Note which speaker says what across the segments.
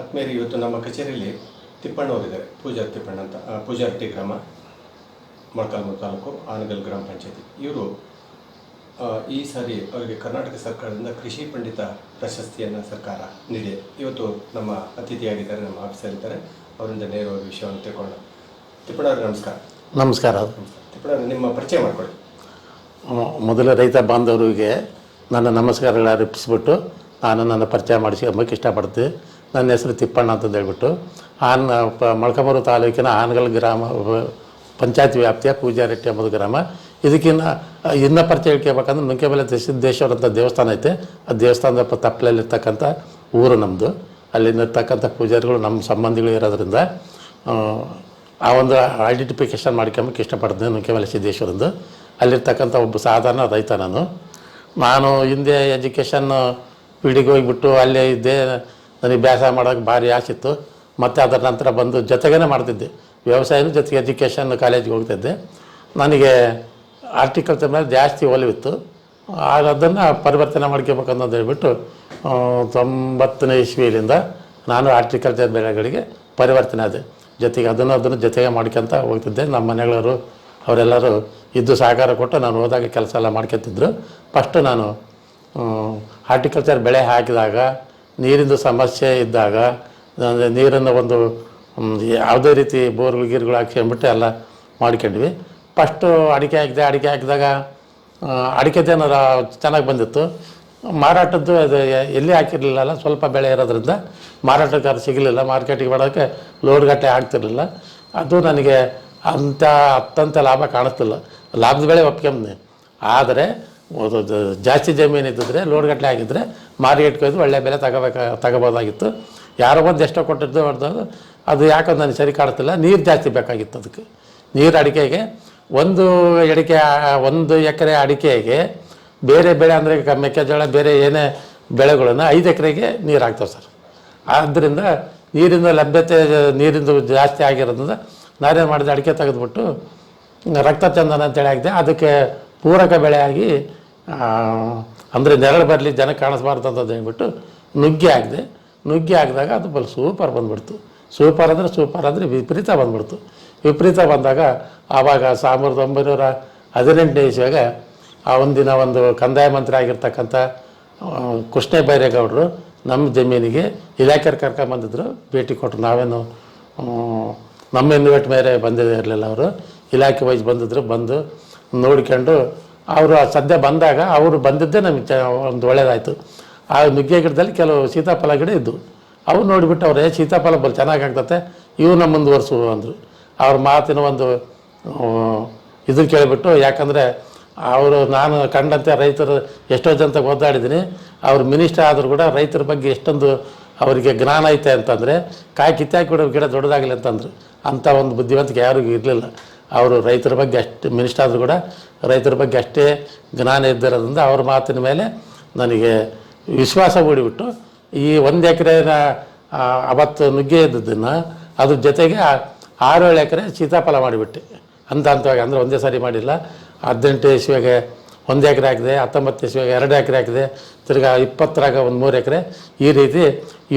Speaker 1: ಆತ್ಮೀಯರು ಇವತ್ತು ನಮ್ಮ ಕಚೇರಿಯಲ್ಲಿ ತಿಪ್ಪಣ್ಣವರಿದ್ದಾರೆ ಪೂಜಾ ತಿಪ್ಪಣ್ಣ ಅಂತ ಪೂಜಾರ್ತಿ ಗ್ರಾಮ ಮೊಳಕಾಲ್ಮೂರು ತಾಲೂಕು ಆನಗಲ್ ಗ್ರಾಮ ಪಂಚಾಯತಿ. ಇವರು ಈ ಸಾರಿ ಅವರಿಗೆ ಕರ್ನಾಟಕ ಸರ್ಕಾರದಿಂದ ಕೃಷಿ ಪಂಡಿತ ಪ್ರಶಸ್ತಿಯನ್ನು ಸರ್ಕಾರ ನೀಡಿದೆ. ಇವತ್ತು ನಮ್ಮ ಅತಿಥಿಯಾಗಿದ್ದಾರೆ ನಮ್ಮ ಆಫೀಸಲ್ಲಿದ್ದಾರೆ ಅವರಿಂದ ನೇರವಾಗಿ ವಿಷಯವನ್ನು ತಿಳ್ಕೊಳ್ಳೋಣ. ತಿಪ್ಪಣ್ಣವ್ರಿಗೆ ನಮಸ್ಕಾರ.
Speaker 2: ನಮಸ್ಕಾರ.
Speaker 1: ತಿಪ್ಪಣ್ಣ ನಿಮ್ಮ ಪರಿಚಯ ಮಾಡಿಕೊಡಿ
Speaker 2: ಮೊದಲ ರೈತ ಬಾಂಧವರಿಗೆ ನನ್ನ ನಮಸ್ಕಾರಗಳ ಅರ್ಪಿಸ್ಬಿಟ್ಟು ನಾನು ನನ್ನ ಪರಿಚಯ ಮಾಡಿಸ್ಕೊಂಬಕ್ಕೆ ಇಷ್ಟಪಡ್ತೀನಿ. ನನ್ನ ಹೆಸರು ತಿಪ್ಪಣ್ಣ ಅಂತಂದು ಹೇಳ್ಬಿಟ್ಟು. ಆನ್ ಪ ಮೊಳಕಾಮೂರು ತಾಲೂಕಿನ ಆನಗಲ್ ಗ್ರಾಮ ಪಂಚಾಯತ್ ವ್ಯಾಪ್ತಿಯ ಪೂಜಾರೆಟ್ಟಿ ಎಂಬುದು ಗ್ರಾಮ. ಇದಕ್ಕಿನ್ನ ಇನ್ನ ಪರಿಚಯ ಹೇಳ್ಕೋಬೇಕಂದ್ರೆ ನುಂಕೆಬೆಲೆ ಸಿದ್ದೇಶ್ವರ ಅಂತ ದೇವಸ್ಥಾನ ಐತೆ. ಆ ದೇವಸ್ಥಾನದ ತಪ್ಪಲಲ್ಲಿರ್ತಕ್ಕಂಥ ಊರು ನಮ್ಮದು ಅಲ್ಲಿಂದಿರ್ತಕ್ಕಂಥ ಪೂಜಾರಿಗಳು ನಮ್ಮ ಸಂಬಂಧಿಗಳು ಇರೋದ್ರಿಂದ ಆ, ಒಂದು ಐಡೆಂಟಿಫಿಕೇಶನ್ ಮಾಡ್ಕೊಂಬಕ್ಕೆ ಇಷ್ಟಪಡ್ತೀನಿ ನುಂಕೆಮೆಲೆ ಸಿದ್ದೇಶ್ವರಂದು. ಅಲ್ಲಿರ್ತಕ್ಕಂಥ ಒಬ್ಬ ಸಾಧಾರಣ ರೈತ ನಾನು. ನಾನು ಹಿಂದೆ ಎಜುಕೇಷನ್ ಪೀಳಿಗೆ ಹೋಗ್ಬಿಟ್ಟು ಅಲ್ಲೇ ಇದ್ದೆ. ನನಗೆ ಬೇಸಾಯ ಮಾಡೋಕ್ಕೆ ಭಾರಿ ಆಸಿತ್ತು ಮತ್ತು ಅದರ ನಂತರ ಬಂದು ಜೊತೆಗೇ ಮಾಡ್ತಿದ್ದೆ. ವ್ಯವಸಾಯನೂ ಜೊತೆಗೆ ಎಜುಕೇಷನ್ ಕಾಲೇಜಿಗೆ ಹೋಗ್ತಿದ್ದೆ. ನನಗೆ ಆರ್ಟಿಕಲ್ಚರ್ ಮೇಲೆ ಜಾಸ್ತಿ ಒಲವಿತ್ತು. ಆಗ ಅದನ್ನು ಪರಿವರ್ತನೆ ಮಾಡ್ಕೋಬೇಕಂತ ಹೇಳ್ಬಿಟ್ಟು ತೊಂಬತ್ತನೇ ಇಸ್ವಿಯಿಂದ ನಾನು ಆರ್ಟಿಕಲ್ಚರ್ ಬೆಳೆಗಳಿಗೆ ಪರಿವರ್ತನೆ ಆದೆ. ಜೊತೆಗೆ ಅದನ್ನು ಅದನ್ನು ಜೊತೆಗೆ ಮಾಡ್ಕೊಂತ ಹೋಗ್ತಿದ್ದೆ. ನಮ್ಮ ಮನೆಗಳವರು, ಅವರೆಲ್ಲರೂ ಇದ್ದು ಸಹಕಾರ ಕೊಟ್ಟು ನಾನು ಹೋದಾಗ ಕೆಲಸ ಎಲ್ಲ ಮಾಡ್ಕೊತಿದ್ರು. ಫಸ್ಟು ನಾನು ಹಾರ್ಟಿಕಲ್ಚರ್ ಬೆಳೆ ಹಾಕಿದಾಗ ನೀರಿಂದು ಸಮಸ್ಯೆ ಇದ್ದಾಗ ಅಂದರೆ ನೀರನ್ನು ಒಂದು ಯಾವುದೇ ರೀತಿ ಬೋರ್ಗಳು ಗೀರ್ಗಳು ಹಾಕ್ಸ್ಕೊಂಡ್ಬಿಟ್ಟು ಎಲ್ಲ ಮಾಡ್ಕೊಂಡ್ವಿ. ಫಸ್ಟು ಅಡಿಕೆ ಹಾಕಿದೆ ಅಡಿಕೆ ಹಾಕಿದಾಗ ಆ, ಅಡಿಕೆ ಏನಾರ ಚೆನ್ನಾಗಿ ಬಂದಿತ್ತು. ಮಾರಾಟದ್ದು ಅದು ಎಲ್ಲಿ ಹಾಕಿರಲಿಲ್ಲ ಸ್ವಲ್ಪ ಬೆಳೆ ಇರೋದ್ರಿಂದ ಮಾರಾಟಗಾರ ಸಿಗಲಿಲ್ಲ. ಮಾರ್ಕೆಟಿಗೆ ಮಾಡೋಕ್ಕೆ ಲೋಡ್ಗಟ್ಟೆ ಆಗ್ತಿರಲಿಲ್ಲ ಅದು ನನಗೆ ಅಂಥ ಅತ್ಯಂತ ಲಾಭ ಕಾಣಿಸ್ತಿಲ್ಲ. ಲಾಭದ ಬೆಳೆ ಒಪ್ಕೊಂಬ್ದೆ ಆದರೆ ಜಾಸ್ತಿ ಜಮೀನು ಇದ್ದಿದ್ರೆ, ಲೋಡ್ ಗಟ್ಟಲೆ ಆಗಿದ್ದರೆ ಮಾರ್ಕೆಟ್ಗೆ ಹೋಯ್ದು ಒಳ್ಳೆ ಬೆಲೆ ತಗೋಬೇಕು ತಗೋಬೋದಾಗಿತ್ತು. ಯಾರೋ ಒಂದು ಎಷ್ಟೋ ಕೊಟ್ಟಿದ್ದು ಅದು. ಯಾಕೋ ನನಗೆ ಸರಿ ಕಾಡ್ತಿಲ್ಲ ನೀರು ಜಾಸ್ತಿ ಬೇಕಾಗಿತ್ತು ಅದಕ್ಕೆ. ನೀರು ಅಡಿಕೆಗೆ. ಒಂದು ಅಡಿಕೆ ಒಂದು ಎಕರೆ ಅಡಿಕೆಗೆ ಬೇರೆ ಬೆಳೆ ಅಂದರೆ ಈಗ ಮೆಕ್ಕೆಜೋಳ, ಬೇರೆ ಏನೇ ಬೆಳೆಗಳನ್ನು ಐದು ಎಕರೆಗೆ ನೀರು ಹಾಕ್ತಾವೆ ಸರ್. ಆದ್ದರಿಂದ ನೀರಿನ ಲಭ್ಯತೆ ನೀರಿಂದು ಜಾಸ್ತಿ ಆಗಿರೋದ್ರಿಂದ ನಾನೇನು ಮಾಡಿದೆ ಅಡಿಕೆ ತೆಗೆದುಬಿಟ್ಟು ರಕ್ತ ಚಂದನ ಅಂತೇಳಿ ಹಾಕಿದೆ ಅದಕ್ಕೆ ಪೂರಕ ಬೆಳೆಯಾಗಿ ಅಂದರೆ ನೆರಳು ಬರಲಿ, ಜನ ಕಾಣಿಸ್ಬಾರ್ದು ಅಂತ ಹೇಳ್ಬಿಟ್ಟು ನುಗ್ಗೆ ಹಾಕಿದೆ. ನುಗ್ಗಿ ಆಗಿದಾಗ ಅದು ಬಲ್ ಸೂಪರ್ ಬಂದ್ಬಿಡ್ತು. ಸೂಪರ್ ಅಂದರೆ ಸೂಪರ್, ಅಂದರೆ ವಿಪರೀತ ಬಂದ್ಬಿಡ್ತು. ವಿಪರೀತ ಬಂದಾಗ ಆವಾಗ ಸಾವಿರದ ಒಂಬೈನೂರ ಹದಿನೆಂಟನೇ ಇಸ್ವಾಗ ಆ ಒಂದಿನ ಒಂದು ಕಂದಾಯ ಮಂತ್ರಿ ಆಗಿರ್ತಕ್ಕಂಥ ಕೃಷ್ಣ ಬೈರೇಗೌಡರು ನಮ್ಮ ಜಮೀನಿಗೆ ಇಲಾಖೆ ಕರ್ಕೊಂಬಂದಿದ್ರು ಭೇಟಿ ಕೊಟ್ಟರು ನಾವೇನು ನಮ್ಮ ಇನ್ವೆಟ್ ಮೇಲೆ ಇರಲಿಲ್ಲ ಅವರು. ಇಲಾಖೆ ವೈಸ್ ಬಂದಿದ್ರು. ಬಂದು ನೋಡ್ಕೊಂಡು ಅವರು ಸದ್ಯ ಬಂದಾಗ ಅವರು ಬಂದಿದ್ದೇ ನಮಗೆ ಚ ಒಂದು ಒಳ್ಳೆಯದಾಯಿತು ಆ ನುಗ್ಗೆ ಗಿಡದಲ್ಲಿ ಕೆಲವು ಸೀತಾಫಲ ಗಿಡ ಇದ್ದವು ಅವ್ರು ನೋಡಿಬಿಟ್ಟು ಅವ್ರು, ಏ, ಸೀತಾಫಲ ಬಲ್ ಚೆನ್ನಾಗಿ ಆಗ್ತತೆ ಇವನ್ನ ಮುಂದುವರ್ಸು ಅಂದರು. ಅವ್ರ ಮಾತಿನ ಒಂದು ಇದು ಕೇಳಿಬಿಟ್ಟು, ಯಾಕಂದರೆ ಅವರು, ನಾನು ಕಂಡಂತೆ ರೈತರು ಎಷ್ಟೋ ಜನತೆ ಓದಾಡಿದ್ದೀನಿ ಅವ್ರು ಮಿನಿಸ್ಟರ್ ಆದರೂ ಕೂಡ ರೈತರ ಬಗ್ಗೆ ಎಷ್ಟೊಂದು ಅವರಿಗೆ ಜ್ಞಾನ ಐತೆ ಅಂತಂದರೆ, ಕಾಯಿ ಕಿತ್ತಾಕಿ ಬಿಡೋ ಗಿಡ ದೊಡ್ಡದಾಗಲಿ ಅಂತಂದರು. ಅಂಥ ಒಂದು ಬುದ್ಧಿವಂತಿಕೆ ಯಾರಿಗೂ ಇರಲಿಲ್ಲ. ಅವರು ರೈತರ ಬಗ್ಗೆ ಅಷ್ಟು, ಮಿನಿಸ್ಟರ್ ಆದರೂ ಕೂಡ ರೈತರ ಬಗ್ಗೆ ಅಷ್ಟೇ ಜ್ಞಾನ ಇದ್ದಿರೋದ್ರಿಂದ ಅವ್ರ ಮಾತಿನ ಮೇಲೆ ನನಗೆ ವಿಶ್ವಾಸ ಮೂಡಿಬಿಟ್ಟು ಈ ಒಂದು ಎಕರೆನ ಅವತ್ತು ನುಗ್ಗೆ ಇದ್ದದ್ದನ್ನು ಅದ್ರ ಜೊತೆಗೆ ಆರೇಳು ಎಕರೆ ಸೀತಾಫಲ ಮಾಡಿಬಿಟ್ಟೆ. ಅಂತ ಹಂತವಾಗಿ ಅಂದರೆ ಒಂದೇ ಸಾರಿ ಮಾಡಿಲ್ಲ. ಹದಿನೆಂಟು ಇಸ್ವಿಗೆ ಒಂದು ಎಕರೆ ಹಾಕಿದೆ, ಹತ್ತೊಂಬತ್ತು ಇಸ್ವಿಗೆ ಎರಡು ಎಕರೆ ಹಾಕಿದೆ, ತಿರ್ಗಾ ಇಪ್ಪತ್ತರಾಗ ಒಂದು ಮೂರು ಎಕರೆ. ಈ ರೀತಿ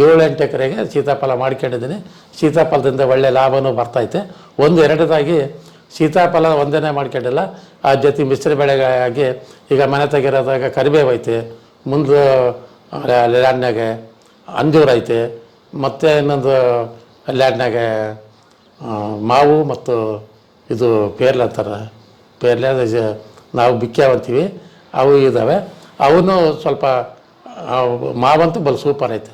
Speaker 2: ಏಳೆಂಟು ಎಕರೆಗೆ ಸೀತಾಫಲ ಮಾಡ್ಕೊಂಡಿದ್ದೀನಿ. ಸೀತಾಫಲದಿಂದ ಒಳ್ಳೆಯ ಲಾಭವೂ ಬರ್ತೈತೆ ಒಂದು ಎರಡದಾಗಿ ಸೀತಾಫಲ ಒಂದೇ ಮಾಡ್ಕೊಂಡಿಲ್ಲ. ಆ ಜೊತೆ ಮಿಶ್ರ ಬೆಳೆಗಾಗಿ ಈಗ ಮನೆ ತೆಗಿರೋದಾಗ ಕರಿಬೇವು ಐತೆ, ಮುಂದೆ ಲ್ಯಾಂಡ್ನಾಗೆ ಅಂಜೂರ ಐತೆ, ಮತ್ತು ಇನ್ನೊಂದು ಲ್ಯಾಂಡ್ನಾಗೆ ಮಾವು ಮತ್ತು ಇದು ಪೇರ್ಲೆ ಅಂತಾರೆ. ಪೇರ್ಲೆ ನಾವು ಬಿಕ್ಕ್ಯಾವ್ ಅಂತೀವಿ, ಅವು ಇದ್ದಾವೆ ಅವನು ಸ್ವಲ್ಪ ಮಾವಂತೂ ಬಲ್ ಸೂಪರ್ ಐತೆ.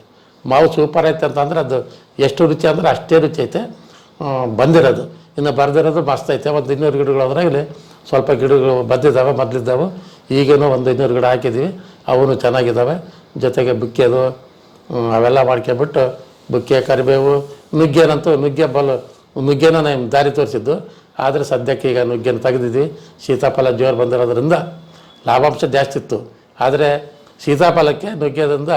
Speaker 2: ಮಾವು ಸೂಪರ್ ಐತೆ ಅಂತಂದ್ರೆ ಅದು ಎಷ್ಟು ರುಚಿ ಅಂದ್ರೆ ಅಷ್ಟೇ ರುಚಿ ಐತೆ. ಬಂದಿರೋದು. ಇನ್ನು ಬರ್ದಿರೋದು ಮಸ್ತ್ ಐತೆ. ಒಂದು ಇನ್ನೂರು ಗಿಡಗಳು ಅದ್ರಾಗಲಿ ಸ್ವಲ್ಪ ಗಿಡಗಳು ಬಂದಿದ್ದಾವೆ, ಮೊದಲಿದ್ದಾವೆ. ಈಗೇನೋ ಒಂದು ಇನ್ನೂರು ಗಿಡ ಹಾಕಿದ್ದೀವಿ. ಅವನು ಚೆನ್ನಾಗಿದ್ದಾವೆ. ಜೊತೆಗೆ ಬುಕ್ಕೆದು ಅವೆಲ್ಲ ಮಾಡ್ಕೊಂಬಿಟ್ಟು ಬುಕ್ಕೆ ಕರಿಬೇವು ನುಗ್ಗೆನಂತೂ ನುಗ್ಗೆ ಬಲು, ನುಗ್ಗೆನ ನಾನು ದಾರಿ ತೋರಿಸಿದ್ದು. ಆದರೆ ಸದ್ಯಕ್ಕೆ ಈಗ ನುಗ್ಗೆನ ತೆಗೆದಿದ್ವಿ ಸೀತಾಫಲ ಜೋರು ಬಂದಿರೋದ್ರಿಂದ ಲಾಭಾಂಶ ಜಾಸ್ತಿ ಇತ್ತು. ಆದರೆ ಸೀತಾಫಲಕ್ಕೆ ನುಗ್ಗೆದಿಂದ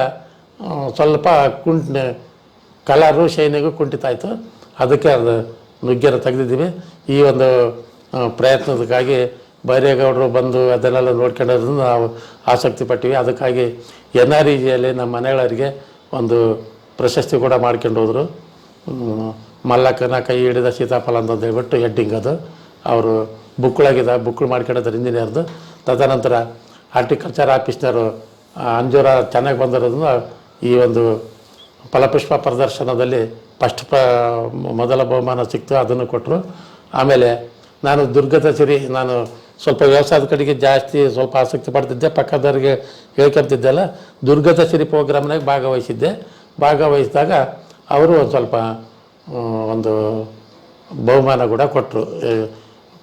Speaker 2: ಸ್ವಲ್ಪ ಕುಂಟ್ ಕಲರು ಶೈನಿಗೂ ಕುಂಠಿತ ಆಯಿತು. ಅದಕ್ಕೆ ಅದು ನುಗ್ಗೆರ ತೆಗೆದಿದ್ದೀವಿ. ಈ ಒಂದು ಪ್ರಯತ್ನದಕ್ಕಾಗಿ ಬೈರೇಗೌಡರು ಬಂದು ಅದನ್ನೆಲ್ಲ ನೋಡ್ಕೊಂಡೋದ್ರಿಂದ ನಾವು ಆಸಕ್ತಿ ಪಟ್ಟಿವಿ. ಅದಕ್ಕಾಗಿ ಎನ್ ಆರ್ ಇ ನಮ್ಮ ಮನೆಯವರಿಗೆ ಒಂದು ಪ್ರಶಸ್ತಿ ಕೂಡ ಮಾಡ್ಕೊಂಡು ಹೋದರು ಮಲ್ಲಕ್ಕನ ಕೈ ಹಿಡಿದ ಸೀತಾಫಲ ಅಂತ ಹೇಳ್ಬಿಟ್ಟು ಹೆಡ್ಡಿಂಗ್ ಅದು. ಅವರು ಬುಕ್ಳಾಗಿದೆ ಬುಕ್ಳು ಮಾಡ್ಕೊಂಡಿದ್ದಾರೆ ಇಂಜಿನಿಯರ್ದು. ತದನಂತರ ಹಾರ್ಟಿಕಲ್ಚರ್ ಆಫೀಸ್ನವರು ಅಂಜೂರ ಚೆನ್ನಾಗಿ ಬಂದಿರೋದ್ರಿಂದ ಈ ಒಂದು ಫಲಪುಷ್ಪ ಪ್ರದರ್ಶನದಲ್ಲಿ ಫಸ್ಟ್ ಪ ಮೊದಲ ಬಹುಮಾನ ಸಿಕ್ತು, ಅದನ್ನು ಕೊಟ್ಟರು ಆಮೇಲೆ ನಾನು ದುರ್ಗದ ಸಿರಿ, ನಾನು ಸ್ವಲ್ಪ ವ್ಯವಸಾಯದ ಕಡೆಗೆ ಜಾಸ್ತಿ ಸ್ವಲ್ಪ ಆಸಕ್ತಿ ಪಡ್ತಿದ್ದೆ, ಪಕ್ಕದವರಿಗೆ ಹೇಳ್ಕೊಂತಿದ್ದೆಲ್ಲ ದುರ್ಗದ ಸಿರಿ ಪ್ರೋಗ್ರಾಮ್ನಾಗ ಭಾಗವಹಿಸಿದ್ದೆ. ಭಾಗವಹಿಸಿದಾಗ ಅವರು ಒಂದು ಸ್ವಲ್ಪ ಒಂದು ಬಹುಮಾನ ಕೂಡ ಕೊಟ್ಟರು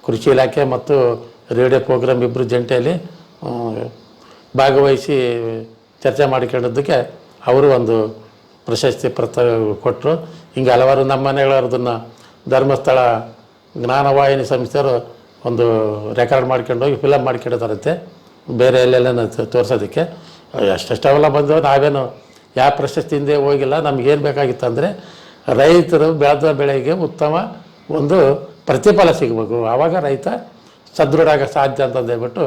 Speaker 2: ಕೃಷಿ ಇಲಾಖೆ ಮತ್ತು ರೇಡಿಯೋ ಪ್ರೋಗ್ರಾಮ್ ಇಬ್ಬರು ಜಂಟಿಯಲ್ಲಿ ಭಾಗವಹಿಸಿ ಚರ್ಚೆ ಮಾಡಿಕೊಂಡಿದ್ದಕ್ಕೆ ಅವರು ಒಂದು ಪ್ರಶಸ್ತಿ ಪ್ರತ ಕೊಟ್ಟರು ಹಿಂಗೆ ಹಲವಾರು ನಮ್ಮ ಮನೆಗಳವ್ರದನ್ನು ಧರ್ಮಸ್ಥಳ ಜ್ಞಾನವಾಹಿನಿ ಸಂಸ್ಥೆಯವರು ಒಂದು ರೆಕಾರ್ಡ್ ಮಾಡ್ಕೊಂಡು ಹೋಗಿ ಫಿಲಮ್ ಮಾಡ್ಕೊಂಡಿದ್ದಾರಂತೆ. ಬೇರೆ ಎಲ್ಲೆಲ್ಲ ತೋರಿಸೋದಕ್ಕೆ. ಅಷ್ಟೆಷ್ಟವೆಲ್ಲ ಬಂದವು ನಾವೇನು ಯಾವ ಪ್ರಶಸ್ತಿ ಹಿಂದೆ ಹೋಗಿಲ್ಲ, ನಮಗೇನು ಬೇಕಾಗಿತ್ತು ಅಂದರೆ ರೈತರು ಬೆಳೆದ ಬೆಳೆಗೆ ಉತ್ತಮ ಒಂದು ಪ್ರತಿಫಲ ಸಿಗಬೇಕು. ಆವಾಗ ರೈತ ಸದೃಢ ಆಗ ಸಾಧ್ಯ ಅಂತಂದು ಹೇಳ್ಬಿಟ್ಟು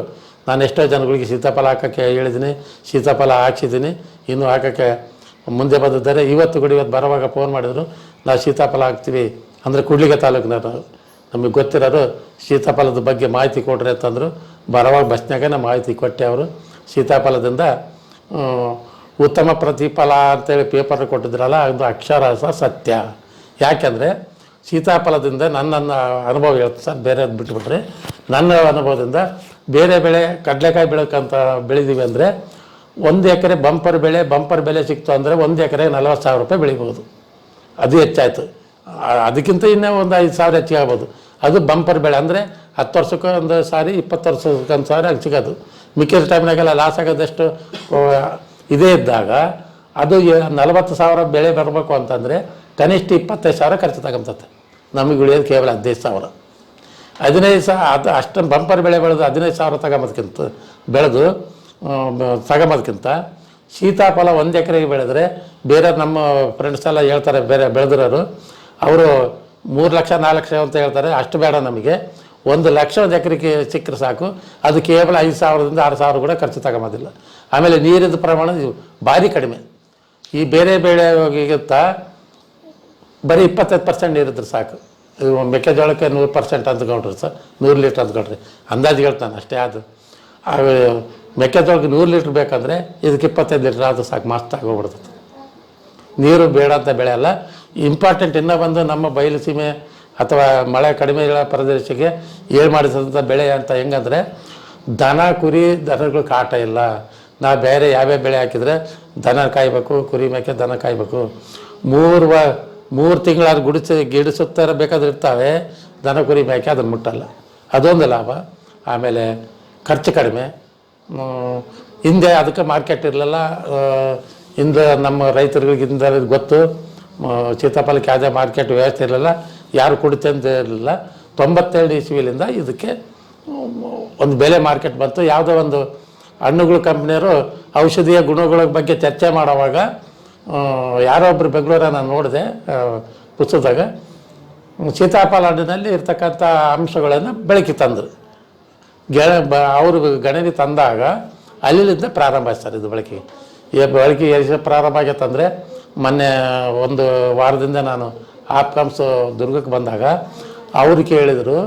Speaker 2: ನಾನು ಎಷ್ಟೋ ಜನಗಳಿಗೆ ಸೀತಾಫಲ ಹಾಕೋಕ್ಕೆ ಹೇಳಿದ್ದೀನಿ, ಸೀತಾಫಲ ಹಾಕ್ಸಿದ್ದೀನಿ, ಇನ್ನೂ ಹಾಕೋಕ್ಕೆ ಮುಂದೆ ಬಂದಿದ್ದಾರೆ. ಇವತ್ತು ಕೂಡ ಇವತ್ತು ಬರುವಾಗ ಫೋನ್ ಮಾಡಿದ್ರು, ನಾವು ಸೀತಾಫಲ ಹಾಕ್ತೀವಿ. ಅಂದರೆ ಕೂಡ್ಲಿಗೆ ತಾಲೂಕಿನವರು, ನಮಗೆ ಗೊತ್ತಿರೋರು ಸೀತಾಫಲದ ಬಗ್ಗೆ ಮಾಹಿತಿ ಕೊಡ್ರಿ ಅಂತಂದರು. ಬರವಾಗ ಬಸ್ನಾಗ ಮಾಹಿತಿ ಕೊಟ್ಟೆ ಅವರು. ಸೀತಾಫಲದಿಂದ ಉತ್ತಮ ಪ್ರತಿಫಲ ಅಂತೇಳಿ ಪೇಪರ್ ಕೊಟ್ಟಿದ್ರಲ್ಲ, ಅದು ಅಕ್ಷರಸ ಸತ್ಯ. ಯಾಕೆಂದರೆ ಸೀತಾಫಲದಿಂದ ನನ್ನ ನನ್ನ ಅನುಭವ ಹೇಳ್ತೀನಿ ಸರ್, ಬೇರೆ ಬಿಟ್ಬಿಟ್ರೆ ನನ್ನ ಅನುಭವದಿಂದ ಬೇರೆ ಬೆಳೆ, ಕಡಲೆಕಾಯಿ ಬೆಳಕಂತ ಬೆಳೆದೀವಿ ಅಂದರೆ ಒಂದು ಎಕರೆ ಬಂಪರ್ ಬೆಳೆ, ಬಂಪರ್ ಬೆಲೆ ಸಿಕ್ತು ಅಂದರೆ ಒಂದು ಎಕರೆ ನಲವತ್ತು ಸಾವಿರ ರೂಪಾಯಿ ಬೆಳಿಬೋದು. ಅದು ಹೆಚ್ಚಾಯಿತು. ಅದಕ್ಕಿಂತ ಇನ್ನೂ ಒಂದು ಐದು ಸಾವಿರ ಹೆಚ್ಚಿಗೆ ಆಗ್ಬೋದು. ಅದು ಬಂಪರ್ ಬೆಳೆ ಅಂದರೆ ಹತ್ತು ವರ್ಷಕ್ಕೆ ಒಂದು ಸಾರಿ, ಇಪ್ಪತ್ತು ವರ್ಷಕ್ಕೆ ಒಂದು ಸಾರಿ ಹಂಗೆ ಸಿಗೋದು. ಮಿಕ್ಕಿದ ಟೈಮ್ನಾಗೆಲ್ಲ ಲಾಸ್ ಆಗೋದಷ್ಟು ಇದೇ ಇದ್ದಾಗ ಅದು ನಲವತ್ತು ಸಾವಿರ ಬೆಳೆ ಬರಬೇಕು ಅಂತಂದರೆ ಕನಿಷ್ಠ ಇಪ್ಪತ್ತೈದು ಸಾವಿರ ಖರ್ಚು ತಗೊಂತತ್ತೆ ನಮಗೆ ಉಳಿಯೋದು ಕೇವಲ ಹದಿನೈದು ಸಾವಿರ. ಹದಿನೈದು ಸಾವಿರ ಅದು ಅಷ್ಟೊಂದು ಬಂಪರ್ ಬೆಳೆ ಬೆಳೆದು ಹದಿನೈದು ಸಾವಿರ ತಗೊಂಬೋದಕ್ಕಿಂತ ಬೆಳೆದು ತಗೊಂಬದ್ಕಿಂತ ಸೀತಾಫಲ ಒಂದು ಎಕರೆಗೆ ಬೆಳೆದ್ರೆ ಬೇರೆ ನಮ್ಮ ಫ್ರೆಂಡ್ಸ್ ಎಲ್ಲ ಹೇಳ್ತಾರೆ ಬೇರೆ ಬೆಳೆದಿರೋರು. ಅವರು ಮೂರು ಲಕ್ಷ, ನಾಲ್ಕು ಲಕ್ಷ ಅಂತ ಹೇಳ್ತಾರೆ. ಅಷ್ಟು ಬೇಡ ನಮಗೆ. ಒಂದು ಲಕ್ಷ ಒಂದು ಎಕರೆಗೆ ಸಿಕ್ಕರೆ ಸಾಕು. ಅದು ಕೇವಲ ಐದು ಸಾವಿರದಿಂದ ಆರು ಸಾವಿರ ಕೂಡ ಖರ್ಚು ತಗೊಂಬೋದಿಲ್ಲ ಆಮೇಲೆ ನೀರಿನ ಪ್ರಮಾಣ ಭಾರಿ ಕಡಿಮೆ. ಈ ಬೇರೆ ಬೆಳೆಗಿಂತ ಬರೀ ಇಪ್ಪತ್ತೈದು ಪರ್ಸೆಂಟ್ ನೀರಿದ್ರೆ ಸಾಕು. ಮೆಕ್ಕೆಜೋಳಕ್ಕೆ ನೂರು ಪರ್ಸೆಂಟ್ ಅಂದ್ಕೊಂಡ್ರಿ ಸರ್. ನೂರು ಲೀಟ್ರ್ ಅಂದ್ಕೊಂಡ್ರಿ ಅಂದಾಜು ಹೇಳ್ತಾನೆ ಅಷ್ಟೇ ಅದು. ಮೆಕ್ಕೆಜೋಳಕ್ಕೆ ನೂರು ಲೀಟ್ರ್ ಬೇಕಂದರೆ ಇದಕ್ಕೆ ಇಪ್ಪತ್ತೈದು ಲೀಟ್ರ್ ಆದರೂ ಸಾಕು ಮಸ್ತ್ ಆಗೋಗ್ಬಿಡ್ತದೆ ನೀರು ಬೇಡ ಅಂತ ಬೆಳೆ ಅಲ್ಲ. ಇಂಪಾರ್ಟೆಂಟ್ ಇನ್ನೂ ಬಂದು ನಮ್ಮ ಬಯಲು ಸೀಮೆ ಅಥವಾ ಮಳೆ ಕಡಿಮೆ ಇರೋ ಪ್ರದೇಶಕ್ಕೆ ಏಳು ಮಾಡಿಸಿದಂಥ ಬೆಳೆ ಅಂತ ಹೆಂಗಂದರೆ ದನ, ಕುರಿ, ದನಗಳು ಕಾಟ ಇಲ್ಲ. ನಾವು ಬೇರೆ ಯಾವ್ಯಾವ ಬೆಳೆ ಹಾಕಿದರೆ ದನ ಕಾಯಬೇಕು, ಕುರಿ ಮೇಕೆ ದನ ಕಾಯಬೇಕು. ಮೂರು ವ, ಮೂರು ತಿಂಗಳಾದ್ರೂ ಗುಡಿಸಿ ಗಿಡಿಸುತ್ತಾರೆ ಬೇಕಾದ್ರೆ ಇರ್ತಾವೆ. ದನ, ಕುರಿ, ಮೇಕೆ ಅದನ್ನು ಮುಟ್ಟಲ್ಲ. ಅದೊಂದು ಲಾಭ. ಆಮೇಲೆ ಖರ್ಚು ಕಡಿಮೆ. ಹಿಂದೆ ಅದಕ್ಕೆ ಮಾರ್ಕೆಟ್ ಇರಲಿಲ್ಲ. ಹಿಂದೆ ನಮ್ಮ ರೈತರಿಗೆ ಹಿಂದೆ ಗೊತ್ತು ಸೀತಾಫಲಕ್ಕೆ ಯಾವುದೇ ಮಾರ್ಕೆಟ್ ವ್ಯವಸ್ಥೆ ಇರಲಿಲ್ಲ. ಯಾರು ಅಂತ ಇರಲಿಲ್ಲ. ತೊಂಬತ್ತೆರಡು ಇಸ್ವಿಲಿಂದ ಇದಕ್ಕೆ, ಒಂದು ಬೆಲೆ ಮಾರ್ಕೆಟ್ ಬಂತು. ಯಾವುದೋ ಒಂದು ಹಣ್ಣುಗಳ ಕಂಪ್ನಿಯವರು ಔಷಧೀಯ ಗುಣಗಳ ಬಗ್ಗೆ ಚರ್ಚೆ ಮಾಡೋವಾಗ ಯಾರೋ ಒಬ್ಬರು ಬೆಂಗಳೂರ ನಾನು ನೋಡಿದೆ ಪುಸ್ತಕದಾಗ, ಸೀತಾಫಲ ಹಣ್ಣಿನಲ್ಲಿ ಇರ್ತಕ್ಕಂಥ ಅಂಶಗಳನ್ನು ಬೆಳಕಿ ತಂದರು. ಬ, ಅವರು ಗಣನೆ ತಂದಾಗ ಅಲ್ಲಿಂದ ಪ್ರಾರಂಭ ಸರ್ ಇದು ಬಳಕೆ. ಬಳಕೆ ಪ್ರಾರಂಭ ಆಗೈತಂದರೆ ಮೊನ್ನೆ ಒಂದು ವಾರದಿಂದ ನಾನು ಆಪ್ಕಾಮ್ಸ್ ದುರ್ಗಕ್ಕೆ ಬಂದಾಗ ಅವ್ರು ಕೇಳಿದರು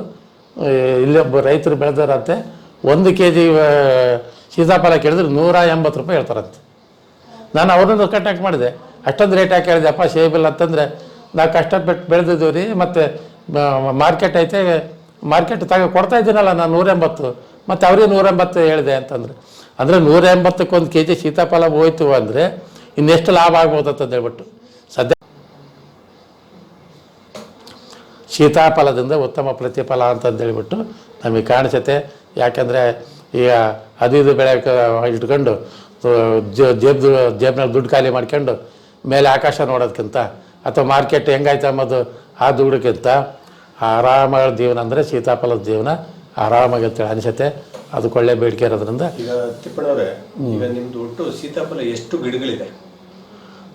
Speaker 2: ಇಲ್ಲಿ ಒಬ್ಬ ರೈತರು ಬೆಳೆದಾರಂತೆ, ಒಂದು ಕೆ ಜಿ ಸೀತಾಫಲ ಕೇಳಿದ್ರೆ ನೂರ ಎಂಬತ್ತು ರೂಪಾಯಿ ಹೇಳ್ತಾರಂತೆ. ನಾನು ಅವ್ರನ್ನ ಕಾಂಟ್ಯಾಕ್ಟ್ ಮಾಡಿದೆ. ಅಷ್ಟೊಂದು ರೇಟ್ ಹಾಕಿ ಹೇಳಿದೆ, ಅಪ್ಪ ಸೇಬಿಲ್ಲ ಅಂತಂದರೆ ನಾವು ಕಷ್ಟಪಟ್ಟು ಬೆಳೆದಿದ್ದೀವಿ ರೀ ಮತ್ತು ಮಾರ್ಕೆಟ್ ಐತೆ ಮಾರ್ಕೆಟ್ ತಗ ಕೊಡ್ತಾ ಇದ್ದೀನಲ್ಲ ನಾನು ನೂರ ಎಂಬತ್ತು ಮತ್ತು ಅವ್ರಿಗೆ ನೂರ ಎಂಬತ್ತು ಹೇಳಿದೆ ಅಂತಂದ್ರೆ. ಅಂದರೆ ನೂರ ಎಂಬತ್ತಕ್ಕೆ ಒಂದು ಕೆ ಜಿ ಸೀತಾಫಲ ಹೋಯ್ತು ಅಂದರೆ ಇನ್ನೆಷ್ಟು ಲಾಭ ಆಗ್ಬೋದು ಅಂತ ಹೇಳ್ಬಿಟ್ಟು. ಸದ್ಯ ಸೀತಾಫಲದಿಂದ ಉತ್ತಮ ಪ್ರತಿಫಲ ಅಂತಂದು ಹೇಳ್ಬಿಟ್ಟು ನಮಗೆ ಕಾಣಿಸುತ್ತೆ. ಯಾಕಂದರೆ ಈಗ ಅದು ಇದು ಬೆಳೆ ಇಟ್ಕೊಂಡು ಜೇಬ್ ಜೇಬ್ನಲ್ಲಿ ದುಡ್ಡು ಖಾಲಿ ಮಾಡ್ಕೊಂಡು, ಮೇಲೆ ಆಕಾಶ ನೋಡೋದಕ್ಕಿಂತ ಅಥವಾ ಮಾರ್ಕೆಟ್ ಹೆಂಗಾಯ್ತು ಅಂಬೋದು ಆ ದುಡ್ಡಕ್ಕಿಂತ ಆರಾಮಾಗಿ ಜೀವನ ಅಂದರೆ ಸೀತಾಫಲದ ಜೀವನ ಆರಾಮಾಗಿ ಅಂತೇಳಿ ಅನಿಸುತ್ತೆ. ಅದಕ್ಕೆ ಒಳ್ಳೆ ಬೇಡಿಕೆ ಇರೋದ್ರಿಂದ.
Speaker 1: ಈಗ ತಿಪ್ಪಣ್ಣವ್ರೆ ಈಗ ನಿಮ್ದು ಒಟ್ಟು ಸೀತಾಫಲ ಎಷ್ಟು ಗಿಡಗಳಿದೆ?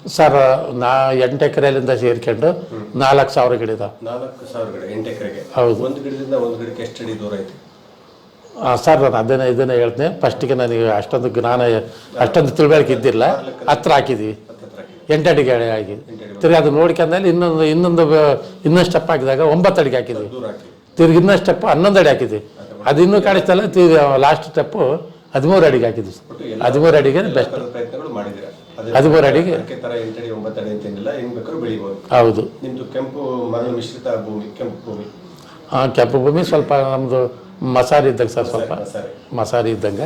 Speaker 2: ಸರ್ ನಾ ಎಂಟು ಎಕರೆಲಿಂದ ಸೇರ್ಕೊಂಡು ನಾಲ್ಕು ಸಾವಿರ ಗಿಡ ಇದಾವೆ
Speaker 1: ನಾಲ್ಕು ಸಾವಿರ ಗಿಡ ಎಂಟು ಎಕರೆಗೆ.
Speaker 2: ಹೌದು.
Speaker 1: ಒಂದು ಗಿಡದಿಂದ ಒಂದು ಗಿಡಕ್ಕೆ ಎಷ್ಟು ಅಡಿ ದೂರ ಐತೆ?
Speaker 2: ಆ, ಸರ್ ನಾನು ಅದನ್ನೇ ಇದನ್ನೇ ಹೇಳ್ತೀನಿ. ಫಸ್ಟಿಗೆ ನನಗೆ ಅಷ್ಟೊಂದು ಜ್ಞಾನ ಅಷ್ಟೊಂದು ತಿಳುವಳಿಕೆ ಇದ್ದಿಲ್ಲ. ಹತ್ರ ಹಾಕಿದ್ದೀವಿ. ಎಂಟು ಅಡಿಗೆ ಆಗಿದೆ ತಿರ್ಗಿ ಅದು ನೋಡ್ಕೊಂಡಲ್ಲಿ ಇನ್ನೊಂದು ಇನ್ನೊಂದು ಇನ್ನೊಂದು ಸ್ಟೆಪ್ ಹಾಕಿದಾಗ ಒಂಬತ್ತು ಅಡಿಗೆ ಹಾಕಿದ್ವಿ. ತಿರ್ಗಿ ಇನ್ನೊಂದು ಸ್ಟೆಪ್ ಹನ್ನೊಂದು ಅಡಿ ಹಾಕಿದ್ವಿ. ಅದು ಇನ್ನೂ ಕಾಣಿಸ್ತಲ್ಲ ತಿರ್ಗಿ ಲಾಸ್ಟ್ ಸ್ಟೆಪ್ಪು ಹದಿಮೂರು ಅಡಿಗೆ ಹಾಕಿದ್ವಿ. ಹದಿಮೂರು ಅಡಿಗೆ ಬೆಸ್ಟ್ ಹದಿಮೂರು ಅಡಿಗೆ. ಹೌದು.
Speaker 1: ಕೆಂಪು ಭೂಮಿ
Speaker 2: ಸ್ವಲ್ಪ ನಮ್ಮದು ಮಸಾರಿ ಇದ್ದಂಗೆ ಸರ್ ಸ್ವಲ್ಪ.
Speaker 1: ಸರಿ
Speaker 2: ಮಸಾರಿ. ಇದ್ದಂಗೆ.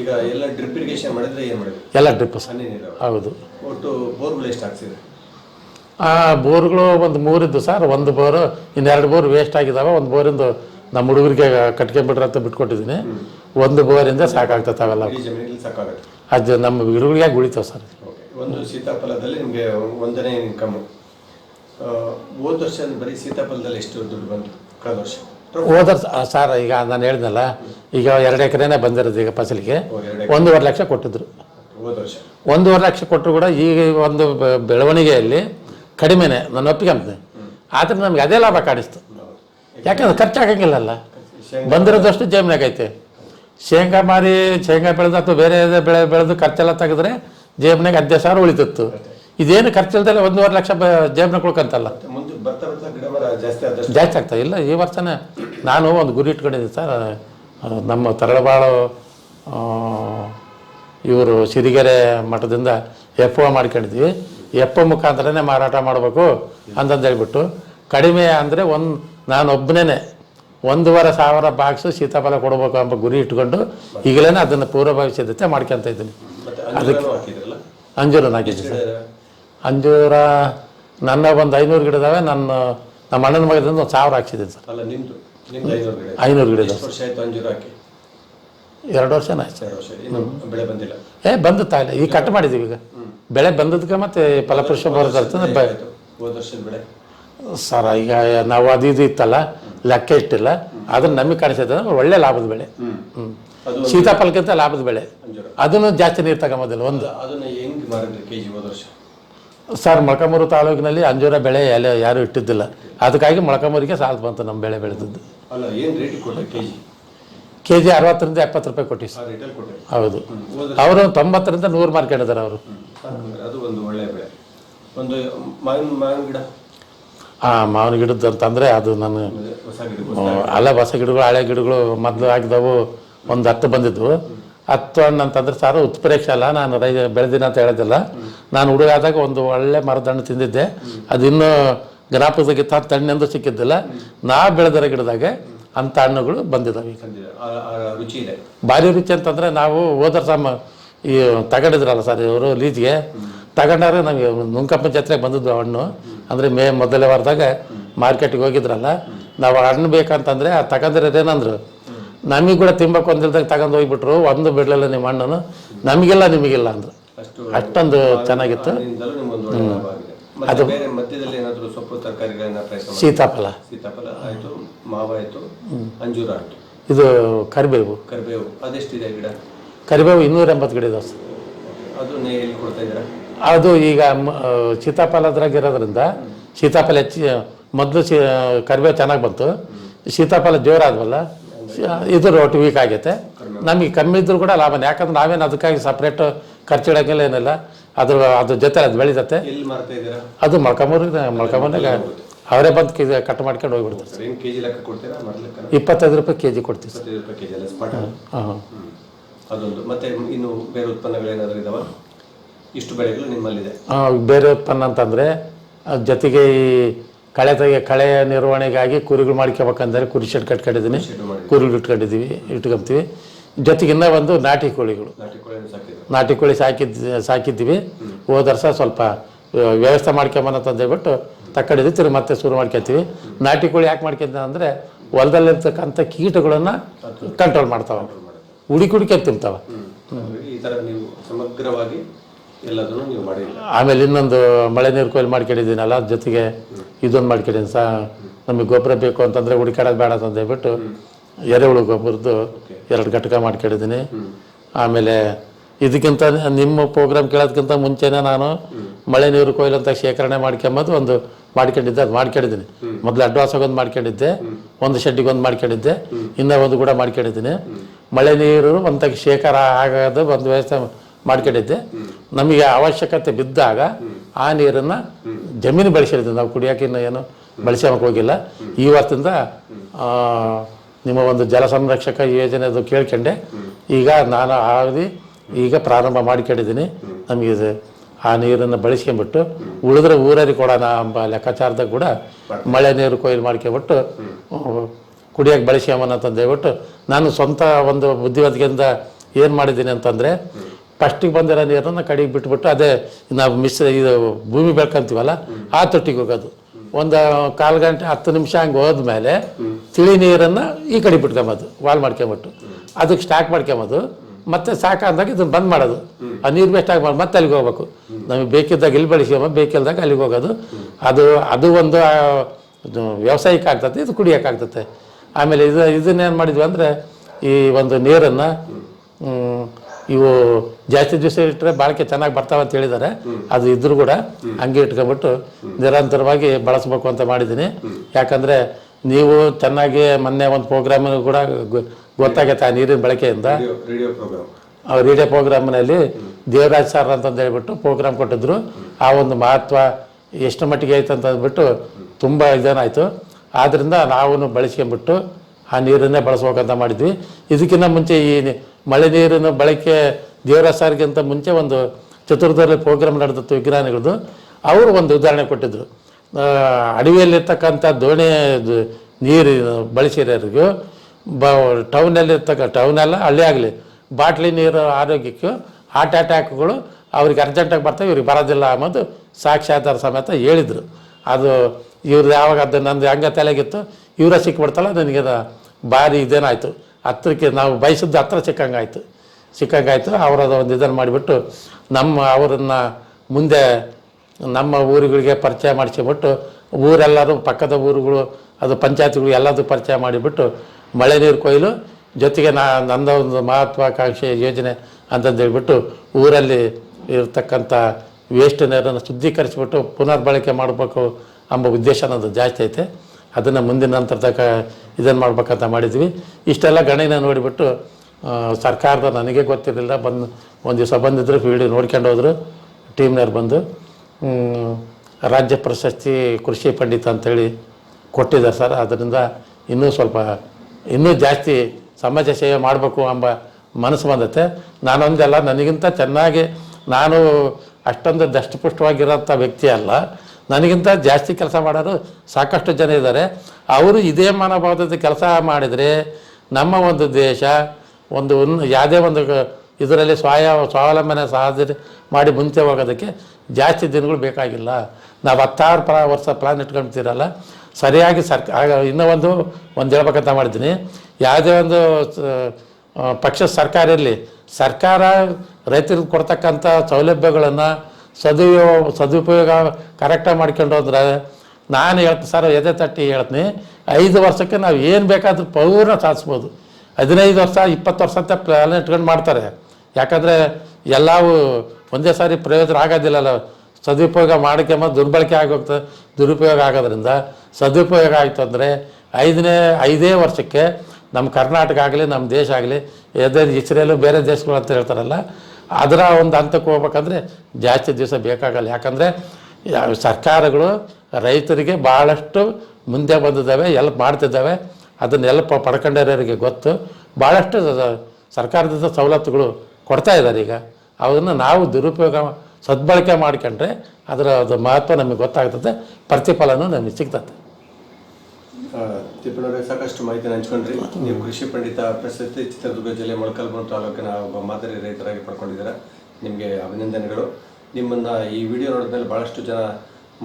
Speaker 1: ಈಗ ಎಲ್ಲ ಡ್ರಿಪ್ ಇರಿಗೇಷನ್ ಮಾಡಿದ್ರೆ ಏನು ಮಾಡಿದ್ರಿ?
Speaker 2: ಎಲ್ಲ ಡ್ರಿಪ್ ಸರ್. ಹೌದು.
Speaker 1: ಒಟ್ಟು ಬೋರ್ಗಳು ಎಷ್ಟು ಹಾಕ್ಸಿದ್ರಿ?
Speaker 2: ಆ ಬೋರ್ಗಳು ಒಂದು ಮೂರಿದ್ದು ಸರ್. ಒಂದು ಬೋರು ಇನ್ನೆರಡು ಬೋರ್ ವೇಸ್ಟ್ ಆಗಿದಾವೆ. ಒಂದು ಬೋರಿಂದು ನಮ್ಮ ಹುಡುಗರಿಗೆ ಕಟ್ಕೊಂಡ್ಬಿಟ್ರೆ ಅಂತ ಬಿಟ್ಕೊಟ್ಟಿದ್ದೀನಿ. ಒಂದು ಬೋರಿಂದ ಸಾಕಾಗ್ತದೆ ಅವೆಲ್ಲ ಅದು ನಮ್ಮ ಹುಡುಗರಿಗೆ ಉಳಿತಾವೆ ಸರ್.
Speaker 1: ಒಂದು ಸೀತಾಫಲದಲ್ಲಿ ನಿಮಗೆ ಒಂದನೇ ಇನ್ಕಮ್ ಹೋದ ವರ್ಷ ಬರೀ ಸೀತಾಫಲದಲ್ಲಿ ಎಷ್ಟು ದುಡ್ಡು ಬಂತು? ಕಳೆದ ವರ್ಷ?
Speaker 2: ಹೋದ ಸರ್ ಈಗ ನಾನು ಹೇಳಿದ್ನಲ್ಲ ಈಗ ಎರಡು ಎಕರೆನೇ ಬಂದಿರೋದು ಈಗ ಫಸಲಿಗೆ. ಒಂದೂವರೆ ಲಕ್ಷ ಕೊಟ್ಟಿದ್ರು. ಒಂದೂವರೆ ಲಕ್ಷ ಕೊಟ್ಟರು ಕೂಡ ಈಗ ಒಂದು ಬೆಳವಣಿಗೆಯಲ್ಲಿ ಕಡಿಮೆನೆ ನಾನು ಅಂತ. ಆದರೆ ನಮ್ಗೆ ಅದೇ ಲಾಭ ಕಾಣಿಸ್ತು. ಯಾಕಂದ್ರೆ ಖರ್ಚಾಗಂಗಿಲ್ಲಲ್ಲ.
Speaker 1: ಶೇಂಗಾ
Speaker 2: ಬಂದಿರೋದಷ್ಟು ಜೇಬ್ನಾಗ ಐತೆ ಶೇಂಗಾ ಮಾರಿ ಶೇಂಗಾ ಬೆಳೆದು ಅಥವಾ ಬೇರೆ ಬೆಳೆ ಬೆಳೆದು ಖರ್ಚೆಲ್ಲ ತೆಗೆದ್ರೆ ಜೇಬ್ನಾಗ ಅದೇ ಸಾವಿರ ಉಳಿತಿತ್ತು. ಇದೇನು ಖರ್ಚಿಲ್ದಲ್ಲ ಒಂದೂವರೆ ಲಕ್ಷ ಬ
Speaker 1: ಕುಳ್ಕಂತಲ್ಲ ಜಾಸ್ತಿ
Speaker 2: ಆಗ್ತಾ ಇಲ್ಲ ಈ ವರ್ಷನೇ ನಾನು ಒಂದು ಗುರಿ ಇಟ್ಕೊಂಡಿದ್ದೆ ಸರ್. ನಮ್ಮ ತರಳಬಾಳು ಇವರು ಸಿರಿಗೆರೆ ಮಠದಿಂದ ಎಫ್ ಒ ಮಾಡ್ಕೊಂಡಿದ್ವಿ. ಎಫ್ ಒ ಮುಖಾಂತರನೇ ಮಾರಾಟ ಮಾಡಬೇಕು ಅಂತಂದು ಹೇಳ್ಬಿಟ್ಟು ಕಡಿಮೆ ಅಂದರೆ ಒಂದು ನಾನು ಒಬ್ಬನೇ ಒಂದೂವರೆ ಸಾವಿರ ಬಾಕ್ಸು ಸೀತಾಫಲ ಕೊಡಬೇಕು ಎಂಬ ಗುರಿ ಇಟ್ಕೊಂಡು ಈಗಲೇ ಅದನ್ನು ಪೂರ್ವಭಾವಿ ಸಿದ್ಧತೆ ಮಾಡ್ಕೊತ ಇದ್ದೀನಿ.
Speaker 1: ಅದಕ್ಕೆ ಅಂಜೂರನೂ
Speaker 2: ಹಾಕಿದ್ದೀನಿ ಸರ್. ಅಂಜೂರ ನನ್ನ ಒಂದು ಐನೂರು ಗಿಡದಾವೆ ನನ್ನ ನಮ್ಮ ಅಣ್ಣನ ಮಗದಿಂದ ಒಂದು ಸಾವಿರ ಹಾಕ್ಸಿದ್ದೀನಿ ಸರ್.
Speaker 1: ಐನೂರು ಗಿಡ
Speaker 2: ಎರಡು ವರ್ಷನ
Speaker 1: ಬೆಳೆ ಬಂದಿಲ್ಲ.
Speaker 2: ಏ ಬಂದು ತಾಯಿಲ್ಲ ಈಗ ಕಟ್ ಮಾಡಿದ್ದೀವಿ ಈಗ. ಬೆಳೆ ಬಂದದಕ್ಕೆ ಮತ್ತೆ ಫಲಪುರುಷ ಬರೋದಂದ್ರೆ ಬ
Speaker 1: ಬೆಳೆ?
Speaker 2: ಸರ್ ಈಗ ನಾವು ಅದು ಇದು ಇತ್ತಲ್ಲ ಲೆಕ್ಕ ಇಟ್ಟಿಲ್ಲ. ಅದನ್ನ ನಮಗೆ ಕಾಣಿಸ್ತದೆ ಒಳ್ಳೆ ಲಾಭದ ಬೆಳೆ.
Speaker 1: ಅದು
Speaker 2: ಸೀತಾಫಲಕ್ಕಿಂತ ಲಾಭದ ಬೆಳೆ. ಅದನ್ನು ಜಾಸ್ತಿ ನೀರು ತಗೊಂಬೋದಿಲ್ಲ ಒಂದು. ಸರ್ ಮೊಳಕಾಮೂರು ತಾಲೂಕಿನಲ್ಲಿ ಅಂಜೂರ ಬೆಳೆ ಎಲೆ ಯಾರು ಇಟ್ಟಿದ್ದಿಲ್ಲ. ಅದಕ್ಕಾಗಿ ಮೊಳಕಾಮೂರಿಗೆ ಸಾಲ ಬಂತು ನಮ್ಮ ಬೆಳೆ ಬೆಳೆದದ್ದು.
Speaker 1: ಅಲ್ಲ ಏನು ರೇಟ್ ಕೊಟ್ರಿ ಕೆಜಿ?
Speaker 2: ಕೆ ಜಿ ಅರವತ್ತರಿಂದ ಎಪ್ಪತ್ತು ರೂಪಾಯಿ
Speaker 1: ಕೊಟ್ಟಿ
Speaker 2: ಸರ್. ಹೌದು. ಅವರು ತೊಂಬತ್ತರಿಂದ ನೂರು ಮಾರ್ಕೊಂಡಿದ್ದಾರೆ ಅವರು.
Speaker 1: ಹಾ ಅದು ಒಂದು ಒಳ್ಳೆ ಬೆಳೆ. ಒಂದು ಮಾವಿನ ಮಾವಿನ ಗಿಡ?
Speaker 2: ಆ ಮಾವಿನ ಗಿಡದ್ದು ಅಂತಂದರೆ ಅದು ನಾನು ಅಲ್ಲ ಹೊಸ ಗಿಡಗಳು ಹಳೆ ಗಿಡಗಳು ಮೊದಲು ಆಗಿದ್ದವು. ಒಂದು ಹತ್ತು ಬಂದಿದ್ವು. ಹತ್ತು ಹಣ್ಣು ಅಂತಂದ್ರೆ ಸಾರು ಉತ್ಪ್ರೇಕ್ಷೆ ಅಲ್ಲ ನಾನು ರೈ ಬೆಳೆದಿನ ಅಂತ ಹೇಳೋದಿಲ್ಲ. ನಾನು ಹುಡುಗ ಆದಾಗ ಒಂದು ಒಳ್ಳೆ ಮರದ ಹಣ್ಣು ತಿಂದಿದ್ದೆ. ಅದು ಇನ್ನೂ ಜ್ಞಾಪಕದಾಗಿತ್ತು ಅಂತ ಹಣ್ಣೆಂದು ಸಿಕ್ಕಿದ್ದಿಲ್ಲ. ನಾ ಬೆಳೆದಿರೋ ಗಿಡದಾಗೆ ಅಂಥ ಹಣ್ಣುಗಳು ಬಂದಿದ್ದಾವೆ ಈಗ.
Speaker 1: ಆ- ಆ ರುಚಿ ಇದೆ.
Speaker 2: ಭಾರಿ ರುಚಿ ಅಂತಂದರೆ ನಾವು ಹೋದ್ರ ಸಮ ಈ ತಗೊಂಡಿದ್ರಲ್ಲ ಸರ್ ಇವರು ಲೀಜ್ಗೆ. ತಗೊಂಡಾಗ ನಮಗೆ ನುಂಕಪ್ಪ ಜಾತ್ರೆಗೆ ಬಂದಿದ್ವು ಹಣ್ಣು. ಅಂದರೆ ಮೇ ಮೊದಲೇ ವಾರದಾಗ ಮಾರ್ಕೆಟಿಗೆ ಹೋಗಿದ್ರಲ್ಲ. ನಾವು ಹಣ್ಣು ಬೇಕಂತಂದರೆ ಆ ತಗೊಂಡಿರೋದೇನಂದ್ರು ನಮಗೆ ಕೂಡ ತಿನ್ಬೇಕು ಒಂದಿಲ್ದಾಗ ತಗೊಂಡು ಹೋಗ್ಬಿಟ್ರು. ಒಂದು ಬಿಡಲಿಲ್ಲ ನಿಮ್ಮ ಅಣ್ಣನು. ನಮಗಿಲ್ಲ ನಿಮಗಿಲ್ಲ ಅಂದ್ರೆ. ಅಷ್ಟೊಂದು ಚೆನ್ನಾಗಿತ್ತು.
Speaker 1: ಅದು ಸೊಪ್ಪು
Speaker 2: ಸೀತಾಫಲ.
Speaker 1: ಸೀತಾಫಲ ಆಯ್ತು ಮಾವ ಆಯ್ತು ಅಂಜೂರ ಆಯ್ತು.
Speaker 2: ಇದು ಕರಿಬೇವು.
Speaker 1: ಕರಿಬೇವು. ಅದೆಷ್ಟಿದೆ ಗಿಡ?
Speaker 2: ಕರಿಬೇವು ಇನ್ನೂರ ಎಂಬತ್ತು ಗಿಡ ಇದಾವೆ
Speaker 1: ಅದು ಕೊಡ್ತಾ
Speaker 2: ಅದು ಈಗ ಸೀತಾಫಲದ್ರಾಗ ಇರೋದ್ರಿಂದ ಸೀತಾಫಲ ಹೆಚ್ಚಿ ಮೊದಲು ಸಿ ಕರಿಬೇವು ಚೆನ್ನಾಗಿ ಬಂತು. ಸೀತಾಫಲ ಜೋರಾದ್ವಲ್ಲ? ಇದು ಒಟ್ಟು ವೀಕ್ ಆಗೈತೆ. ನಮಗೆ ಕಮ್ಮಿ ಇದ್ದರೂ ಕೂಡ ಲಾಭನೇ. ಯಾಕಂದ್ರೆ ನಾವೇನು ಅದಕ್ಕಾಗಿ ಸಪ್ರೇಟ್ ಇಡೋಂಗಿಲ್ಲ ಏನಿಲ್ಲ. ಅದ್ರ ಅದ್ರ ಜೊತೆ ಅದು ಬೆಳೀತತೆ
Speaker 1: ಎಲ್ಲಿ ಮಾರ್ತಾ ಇದ್ದೀರಾ?
Speaker 2: ಅದು ಮೊಳ್ಕೊಂಬೂರಿಗೆ ಮೊಳ್ಕೊಂಬೂರಾಗ ಅವರೇ ಬಂದು ಕೆ ಕಟ್ ಮಾಡ್ಕೊಂಡು ಹೋಗ್ಬಿಡ್ತಾರೆ. ಇಪ್ಪತ್ತೈದು ರೂಪಾಯಿ ಕೆ ಜಿ ಕೊಡ್ತೀವಿ
Speaker 1: ಜಿ
Speaker 2: ಹಾಂ
Speaker 1: ಅದೊಂದು. ಮತ್ತೆ ಇನ್ನು ಬೇರೆ ಉತ್ಪನ್ನಗಳೇನಾದರೂ ಇದಾವ? ಇಷ್ಟು ಬೆಳೆಗಳು ನಿಮ್ಮಲ್ಲಿದೆ.
Speaker 2: ಬೇರೆ ಉತ್ಪನ್ನ ಅಂತಂದರೆ ಜೊತೆಗೆ ಈ ಕಳೆ ತೆಗೆ ಕಳೆ ನಿರ್ವಹಣೆಗಾಗಿ ಕುರಿಗಳು ಮಾಡ್ಕೋಬೇಕಂದ್ರೆ ಕುರಿ ಶೆಡ್ ಕಟ್ಕೊಂಡಿದ್ದೀನಿ. ಕುರಿಗಳು ಇಟ್ಕೊಂಡಿದ್ದೀವಿ ಇಟ್ಕೊಂತೀವಿ. ಜೊತೆಗಿನ್ನ ಒಂದು ನಾಟಿ ಕೋಳಿಗಳು.
Speaker 1: ನಾಟಿ
Speaker 2: ಕೋಳಿ ಸಾಕಿದ್ ಸಾಕಿದ್ದೀವಿ. ಹೋದರ್ಸ ಸ್ವಲ್ಪ ವ್ಯವಸ್ಥೆ ಹೇಳ್ಬಿಟ್ಟು ತಕ್ಕೊಂಡಿದ್ವಿ ತಿರು ಮತ್ತೆ ಶುರು ಮಾಡ್ಕೊತೀವಿ. ನಾಟಿ ಕೋಳಿ ಯಾಕೆ ಮಾಡ್ಕೊಂತ ಅಂದರೆ ಹೊಲದಲ್ಲಿರ್ತಕ್ಕಂಥ ಕೀಟಗಳನ್ನು ಕಂಟ್ರೋಲ್ ಮಾಡ್ತಾವೆ. ಹುಡುಕಿ ಹುಡುಕಿ ತಿಂತಾವೆ.
Speaker 1: ಈ ಥರ ನೀವು ಸಮಗ್ರವಾಗಿ ಎಲ್ಲದನ್ನು ನೀವು ಮಾಡಿಲ್ಲ.
Speaker 2: ಆಮೇಲೆ ಇನ್ನೊಂದು ಮಳೆ ನೀರು ಕೊಯ್ಲು ಮಾಡ್ಕೊಂಡಿದ್ದೀನಲ್ಲ ಅದ್ರ ಜೊತೆಗೆ ಇದೊಂದು ಮಾಡ್ಕೊಂಡಿದ್ದೀನಿ ಸಹ ನಮಗೆ ಗೊಬ್ಬರ ಬೇಕು ಅಂತಂದರೆ ಹುಡುಕಾಡೋದು ಬೇಡ ಅಂತ ಹೇಳ್ಬಿಟ್ಟು ಎರೆಹುಳು ಗೊಬ್ಬರದ್ದು ಎರಡು ಘಟಕ ಮಾಡ್ಕೊಂಡಿದ್ದೀನಿ. ಆಮೇಲೆ ಇದಕ್ಕಿಂತ ನಿಮ್ಮ ಪ್ರೋಗ್ರಾಮ್ ಕೇಳೋದಕ್ಕಿಂತ ಮುಂಚೆನೇ ನಾನು ಮಳೆ ನೀರು ಕೊಯ್ಲು ಅಂತ ಶೇಖರಣೆ ಮಾಡ್ಕೊಂಬೋದು ಒಂದು ಮಾಡ್ಕೊಂಡಿದ್ದೆ ಅದು ಮಾಡ್ಕೊಂಡಿದ್ದೀನಿ. ಮೊದಲು ಅಡ್ವಾನ್ಸ್ ಒಂದು ಮಾಡ್ಕೊಂಡಿದ್ದೆ ಒಂದು ಶೆಡ್ಡಿಗೆ ಒಂದು ಮಾಡ್ಕೊಂಡಿದ್ದೆ ಇನ್ನೂ ಒಂದು ಕೂಡ ಮಾಡ್ಕೊಂಡಿದ್ದೀನಿ. ಮಳೆ ನೀರು ಅಂತ ಶೇಖರ ಆಗೋದು ಒಂದು ವ್ಯವಸ್ಥೆ ಮಾಡ್ಕೊಂಡಿದ್ದೆ ನಮಗೆ ಅವಶ್ಯಕತೆ ಬಿದ್ದಾಗ ಆ ನೀರನ್ನು ಜಮೀನು ಬಳಸಿರ್ತೀವಿ ನಾವು ಕುಡಿಯೋಕೆ ಇನ್ನು ಏನು ಬಳಸ್ಕೊಳಕ್ಕೆ ಹೋಗಿಲ್ಲ. ಈ ವರ್ಷದಿಂದ ನಿಮ್ಮ ಒಂದು ಜಲ ಸಂರಕ್ಷಕ ಯೋಜನೆದು ಕೇಳ್ಕೊಂಡೆ. ಈಗ ನಾನು ಆಗಿ ಈಗ ಪ್ರಾರಂಭ ಮಾಡ್ಕೊಂಡಿದ್ದೀನಿ. ನಮಗೆ ಆ ನೀರನ್ನು ಬಳಸ್ಕೊಂಬಿಟ್ಟು ಉಳಿದ್ರೆ ಊರಲ್ಲಿ ಕೊಡೋಣ ಎಂಬ ಲೆಕ್ಕಾಚಾರದಾಗ ಕೂಡ ಮಳೆ ನೀರು ಕೊಯ್ಲು ಮಾಡ್ಕೊಂಬಿಟ್ಟು ಕುಡಿಯೋಕೆ ಬಳಸ್ಕೊಂಬನ ಅಂತಂದು ಹೇಳ್ಬಿಟ್ಟು ನಾನು ಸ್ವಂತ ಒಂದು ಬುದ್ಧಿವಂತಿಕೆಯಿಂದ ಏನು ಮಾಡಿದ್ದೀನಿ ಅಂತಂದರೆ ಫಸ್ಟಿಗೆ ಬಂದಿರೋ ನೀರನ್ನು ಕಡೆಗೆ ಬಿಟ್ಬಿಟ್ಟು ಅದೇ ನಾವು ಮಿಸ್ ಇದು ಭೂಮಿ ಬೆಳ್ಕೊಂತೀವಲ್ಲ, ಆ ತೊಟ್ಟಿಗೆ ಹೋಗೋದು. ಒಂದು ಕಾಲು ಗಂಟೆ, ಹತ್ತು ನಿಮಿಷ ಹಂಗೆ ಹೋದ್ಮೇಲೆ ತಿಳಿ ನೀರನ್ನು ಈ ಕಡೆ ಬಿಟ್ಕೊಂಬೋದು, ವಾಲ್ ಮಾಡ್ಕೊಂಬಿಟ್ಟು. ಅದಕ್ಕೆ ಸ್ಟಾಕ್ ಮಾಡ್ಕೊಂಬೋದು. ಮತ್ತೆ ಸಾಕಾದಾಗ ಇದನ್ನು ಬಂದ್ ಮಾಡೋದು. ಆ ನೀರು ವೇಸ್ಟ್ ಮಾಡಿ ಮತ್ತೆ ಅಲ್ಲಿಗೆ ಹೋಗ್ಬೇಕು. ನಮಗೆ ಬೇಕಿದ್ದಾಗ ಇಲ್ಲಿ ಬಳಸ್ಕೊಂಬ, ಬೇಕಿಲ್ದಾಗ ಅಲ್ಲಿಗೆ ಹೋಗೋದು. ಅದು ಅದು ಒಂದು ವ್ಯವಸಾಯಕ್ಕೆ ಆಗ್ತದೆ, ಇದು ಕುಡಿಯೋಕೆ ಆಗ್ತದೆ. ಆಮೇಲೆ ಇದು, ಇದನ್ನೇನು ಮಾಡಿದ್ವಿ ಅಂದರೆ ಈ ಒಂದು ನೀರನ್ನು ಇವು ಜಾಸ್ತಿ ದಿವಸ ಇಟ್ಟರೆ ಬಾಳಿಕೆ ಚೆನ್ನಾಗಿ ಬರ್ತಾವೆ ಅಂತ ಹೇಳಿದ್ದಾರೆ ಅದು ಇದ್ರೂ ಕೂಡ ಹಂಗೆ ಇಟ್ಕೊಂಡ್ಬಿಟ್ಟು ನಿರಂತರವಾಗಿ ಬಳಸ್ಬೇಕು ಅಂತ ಮಾಡಿದ್ದೀನಿ. ಯಾಕಂದರೆ ನೀವು ಚೆನ್ನಾಗಿ ಮೊನ್ನೆ ಒಂದು ಪ್ರೋಗ್ರಾಮ್ ಕೂಡ ಗೊತ್ತಾಗತ್ತೆ ಆ ನೀರಿನ ಬಳಕೆಯಿಂದ.
Speaker 1: ರೇಡಿಯೋ
Speaker 2: ಪ್ರೋಗ್ರಾಮ್ನಲ್ಲಿ ದೇವರಾಜ್ ಸರ್ ಅಂತಂದು ಹೇಳ್ಬಿಟ್ಟು ಪ್ರೋಗ್ರಾಮ್ ಕೊಟ್ಟಿದ್ರು. ಆ ಒಂದು ಮಹತ್ವ ಎಷ್ಟು ಮಟ್ಟಿಗೆ ಆಯ್ತು ಅಂತ ಅಂದ್ಬಿಟ್ಟು ತುಂಬ ಇದೇನಾಯಿತು ಆದ್ದರಿಂದ ನಾವು ಬಳಸ್ಕೊಂಬಿಟ್ಟು ಆ ನೀರನ್ನೇ ಬಳಸ್ಬೇಕಂತ ಮಾಡಿದ್ವಿ. ಇದಕ್ಕಿಂತ ಮುಂಚೆ ಈ ಮಳೆ ನೀರಿನ ಬಳಕೆ ದೇವರ ಸಾರಿಗಿಂತ ಮುಂಚೆ ಒಂದು ಚತುರ್ದಲ್ಲಿ ಪ್ರೋಗ್ರಾಮ್ ನಡೆದಿತ್ತು ವಿಜ್ಞಾನಿಗಳದ್ದು ಅವರು ಒಂದು ಉದಾಹರಣೆ ಕೊಟ್ಟಿದ್ದರು ಅಡವಿಯಲ್ಲಿರ್ತಕ್ಕಂಥ ದೋಣಿ, ನೀರು ಬಳಸಿರೋರಿಗೂ, ಬ, ಟೌನಲ್ಲಿರ್ತಕ್ಕ ಟೌನೆಲ್ಲ ಹಳ್ಳಿ ಆಗಲಿ, ಬಾಟ್ಲಿ ನೀರು ಆರೋಗ್ಯಕ್ಕೂ, ಹಾರ್ಟ್ ಅಟ್ಯಾಕ್ಗಳು ಅವ್ರಿಗೆ ಅರ್ಜೆಂಟಾಗಿ ಬರ್ತವೆ, ಇವ್ರಿಗೆ ಬರೋದಿಲ್ಲ ಅನ್ನೋದು ಸಾಕ್ಷಾಧಾರ ಸಮೇತ ಹೇಳಿದರು. ಅದು ಇವ್ರದ್ದು ಯಾವಾಗ ಅದು ನಂದು ಹಂಗ ತಲೆಗಿತ್ತು, ಇವರ ಸಿಕ್ಕಿಬಿಡ್ತಲ್ಲ ನನಗೆ ಭಾರಿ ಇದೇನಾಯಿತು. ಹತ್ರಕ್ಕೆ ನಾವು ಬಯಸಿದ್ದು ಹತ್ರ ಸಿಕ್ಕಂಗಾಯ್ತು. ಸಿಕ್ಕಂಗಾಯಿತು ಅವರದ ಒಂದು ಇದನ್ನು ಮಾಡಿಬಿಟ್ಟು ನಮ್ಮ ಅವರನ್ನು ಮುಂದೆ ನಮ್ಮ ಊರುಗಳಿಗೆ ಪರಿಚಯ ಮಾಡಿಸಿಬಿಟ್ಟು ಊರೆಲ್ಲರೂ ಪಕ್ಕದ ಊರುಗಳು, ಅದು ಪಂಚಾಯತ್ಗಳು ಎಲ್ಲದೂ ಪರಿಚಯ ಮಾಡಿಬಿಟ್ಟು ಮಳೆ ನೀರು ಕೊಯ್ಲು, ಜೊತೆಗೆ ನಾ ನನ್ನ ಒಂದು ಮಹತ್ವಾಕಾಂಕ್ಷೆ ಯೋಜನೆ ಅಂತಂದು ಹೇಳಿಬಿಟ್ಟು ಊರಲ್ಲಿ ಇರತಕ್ಕಂಥ ವೇಸ್ಟ್ ನೀರನ್ನು ಶುದ್ಧೀಕರಿಸಿಬಿಟ್ಟು ಪುನರ್ಬಳಕೆ ಮಾಡಬೇಕು ಎಂಬ ಉದ್ದೇಶ ನನ್ನದು ಜಾಸ್ತಿ ಐತೆ. ಅದನ್ನು ಮುಂದಿನ ನಂತರ ತಕ್ಕ ಇದನ್ನು ಮಾಡ್ಬೇಕಂತ ಮಾಡಿದ್ವಿ. ಇಷ್ಟೆಲ್ಲ ಗಣನ ನೋಡಿಬಿಟ್ಟು ಸರ್ಕಾರದ ನನಗೆ ಗೊತ್ತಿರಲಿಲ್ಲ. ಬಂದು, ಒಂದು ದಿವಸ ಬಂದಿದ್ರು ವಿಡಿಯೋ ನೋಡ್ಕೊಂಡು ಹೋದರು ಟೀಮ್ನವ್ರು ಬಂದು. ರಾಜ್ಯ ಪ್ರಶಸ್ತಿ ಕೃಷಿ ಪಂಡಿತ ಅಂತೇಳಿ ಕೊಟ್ಟಿದ್ದಾರೆ ಸರ್. ಅದರಿಂದ ಇನ್ನೂ ಸ್ವಲ್ಪ, ಇನ್ನೂ ಜಾಸ್ತಿ ಸಮಾಜ ಸೇವೆ ಮಾಡಬೇಕು ಎಂಬ ಮನಸ್ಸು ಬಂದತ್ತೆ ನಾನೊಂದೆಲ್ಲ ನನಗಿಂತ ಚೆನ್ನಾಗಿ, ನಾನು ಅಷ್ಟೊಂದು ದಷ್ಟಪುಷ್ಟವಾಗಿರೋಂಥ ವ್ಯಕ್ತಿ ಅಲ್ಲ. ನನಗಿಂತ ಜಾಸ್ತಿ ಕೆಲಸ ಮಾಡೋರು ಸಾಕಷ್ಟು ಜನ ಇದ್ದಾರೆ. ಅವರು ಇದೇ ಮನೋಭಾವದ ಕೆಲಸ ಮಾಡಿದರೆ ನಮ್ಮ ಒಂದು ದೇಶ ಒಂದು ಉನ್ ಯಾವುದೇ ಒಂದು ಇದರಲ್ಲಿ ಸ್ವಾಯ ಸ್ವಾವಲಂಬನೆ ಸಾಧನೆ ಮಾಡಿ ಮುಂಚೆ ಹೋಗೋದಕ್ಕೆ ಜಾಸ್ತಿ ದಿನಗಳು ಬೇಕಾಗಿಲ್ಲ. ನಾವು ಹತ್ತಾರು ಪ್ರ ವರ್ಷ ಪ್ಲಾನ್ ಇಟ್ಕೊಳ್ತೀರಲ್ಲ ಸರಿಯಾಗಿ ಸರ್ಕ ಆಗ ಇನ್ನೂ ಒಂದು ಒಂದು ಹೇಳ್ಬೇಕಂತ ಮಾಡಿದ್ದೀನಿ. ಯಾವುದೇ ಒಂದು ಪಕ್ಷ ಸರ್ಕಾರ ಇರಲಿ, ಸರ್ಕಾರ ರೈತರಿಗೆ ಕೊಡ್ತಕ್ಕಂಥ ಸೌಲಭ್ಯಗಳನ್ನು ಸದುಪಯೋಗ ಸದುಪಯೋಗ ಕರೆಕ್ಟಾಗಿ ಮಾಡ್ಕೊಂಡು ಹೋದ್ರೆ ನಾನು ಹೇಳ್ತೀನಿ ಸರ್, ಎದೆ ತಟ್ಟಿ ಹೇಳ್ತೀನಿ. ಐದು ವರ್ಷಕ್ಕೆ ನಾವು ಏನು ಬೇಕಾದರೂ ಪೂರ್ಣ ಸಾಧಿಸ್ಬೋದು. ಹದಿನೈದು ವರ್ಷ, ಇಪ್ಪತ್ತು ವರ್ಷ ಅಂತ ಪ್ಲಾನ್ ಇಟ್ಕೊಂಡು ಮಾಡ್ತಾರೆ. ಯಾಕಂದರೆ ಎಲ್ಲವೂ ಒಂದೇ ಸಾರಿ ಪ್ರಯೋಜನ ಆಗೋದಿಲ್ಲಲ್ಲ. ಸದುಪಯೋಗ ಮಾಡ್ಕೊಂಬ ದುರ್ಬಳಕೆ ಆಗೋಗ್ತದೆ ದುರುಪಯೋಗ ಆಗೋದ್ರಿಂದ ಸದುಪಯೋಗ ಆಯಿತು ಅಂದರೆ ಐದನೇ, ಐದೇ ವರ್ಷಕ್ಕೆ ನಮ್ಮ ಕರ್ನಾಟಕ ಆಗಲಿ ನಮ್ಮ ದೇಶ ಆಗಲಿ, ಎದೇ, ಇಸ್ರೇಲು ಬೇರೆ ದೇಶಗಳು ಅಂತ ಹೇಳ್ತಾರಲ್ಲ ಅದರ ಒಂದು ಹಂತಕ್ಕೆ ಹೋಗ್ಬೇಕಂದ್ರೆ ಜಾಸ್ತಿ ದಿವಸ ಬೇಕಾಗಲ್ಲ. ಯಾಕಂದರೆ ಸರ್ಕಾರಗಳು ರೈತರಿಗೆ ಭಾಳಷ್ಟು ಮುಂದೆ ಬಂದಿದ್ದಾವೆ ಎಲ್ಪ್ ಮಾಡ್ತಿದ್ದಾವೆ. ಅದನ್ನು ಎಲ್ಪ್ ಪಡ್ಕೊಂಡಿರೋರಿಗೆ ಗೊತ್ತು. ಭಾಳಷ್ಟು ಸರ್ಕಾರದಿಂದ ಸವಲತ್ತುಗಳು ಕೊಡ್ತಾ ಇದ್ದಾರೆ ಈಗ. ಅದನ್ನು ನಾವು ದುರುಪಯೋಗ ಸದ್ಬಳಕೆ ಮಾಡ್ಕೊಂಡ್ರೆ ಅದರ ಅದು ಮಹತ್ವ ನಮಗೆ ಗೊತ್ತಾಗ್ತದೆ. ಪ್ರತಿಫಲನೂ ನಮಗೆ ಸಿಗ್ತದೆ.
Speaker 1: ತಿಪ್ಪನವರೇ ಸಾಕಷ್ಟು ಮಾಹಿತಿ ಹಂಚ್ಕೊಂಡ್ರಿ. ನೀವು ಕೃಷಿ ಪಂಡಿತ ಪ್ರಶಸ್ತಿ ಚಿತ್ರದುರ್ಗ ಜಿಲ್ಲೆ ಮೊಳಕಾಲ್ಮೂರು ತಾಲೂಕಿನ ಒಬ್ಬ ಮಾದರಿ ರೈತರಾಗಿ ಪಡ್ಕೊಂಡಿದ್ದೀರಾ. ನಿಮಗೆ ಅಭಿನಂದನೆಗಳು. ನಿಮ್ಮನ್ನು ಈ ವಿಡಿಯೋ ನೋಡಿದ್ಮೇಲೆ ಭಾಳಷ್ಟು ಜನ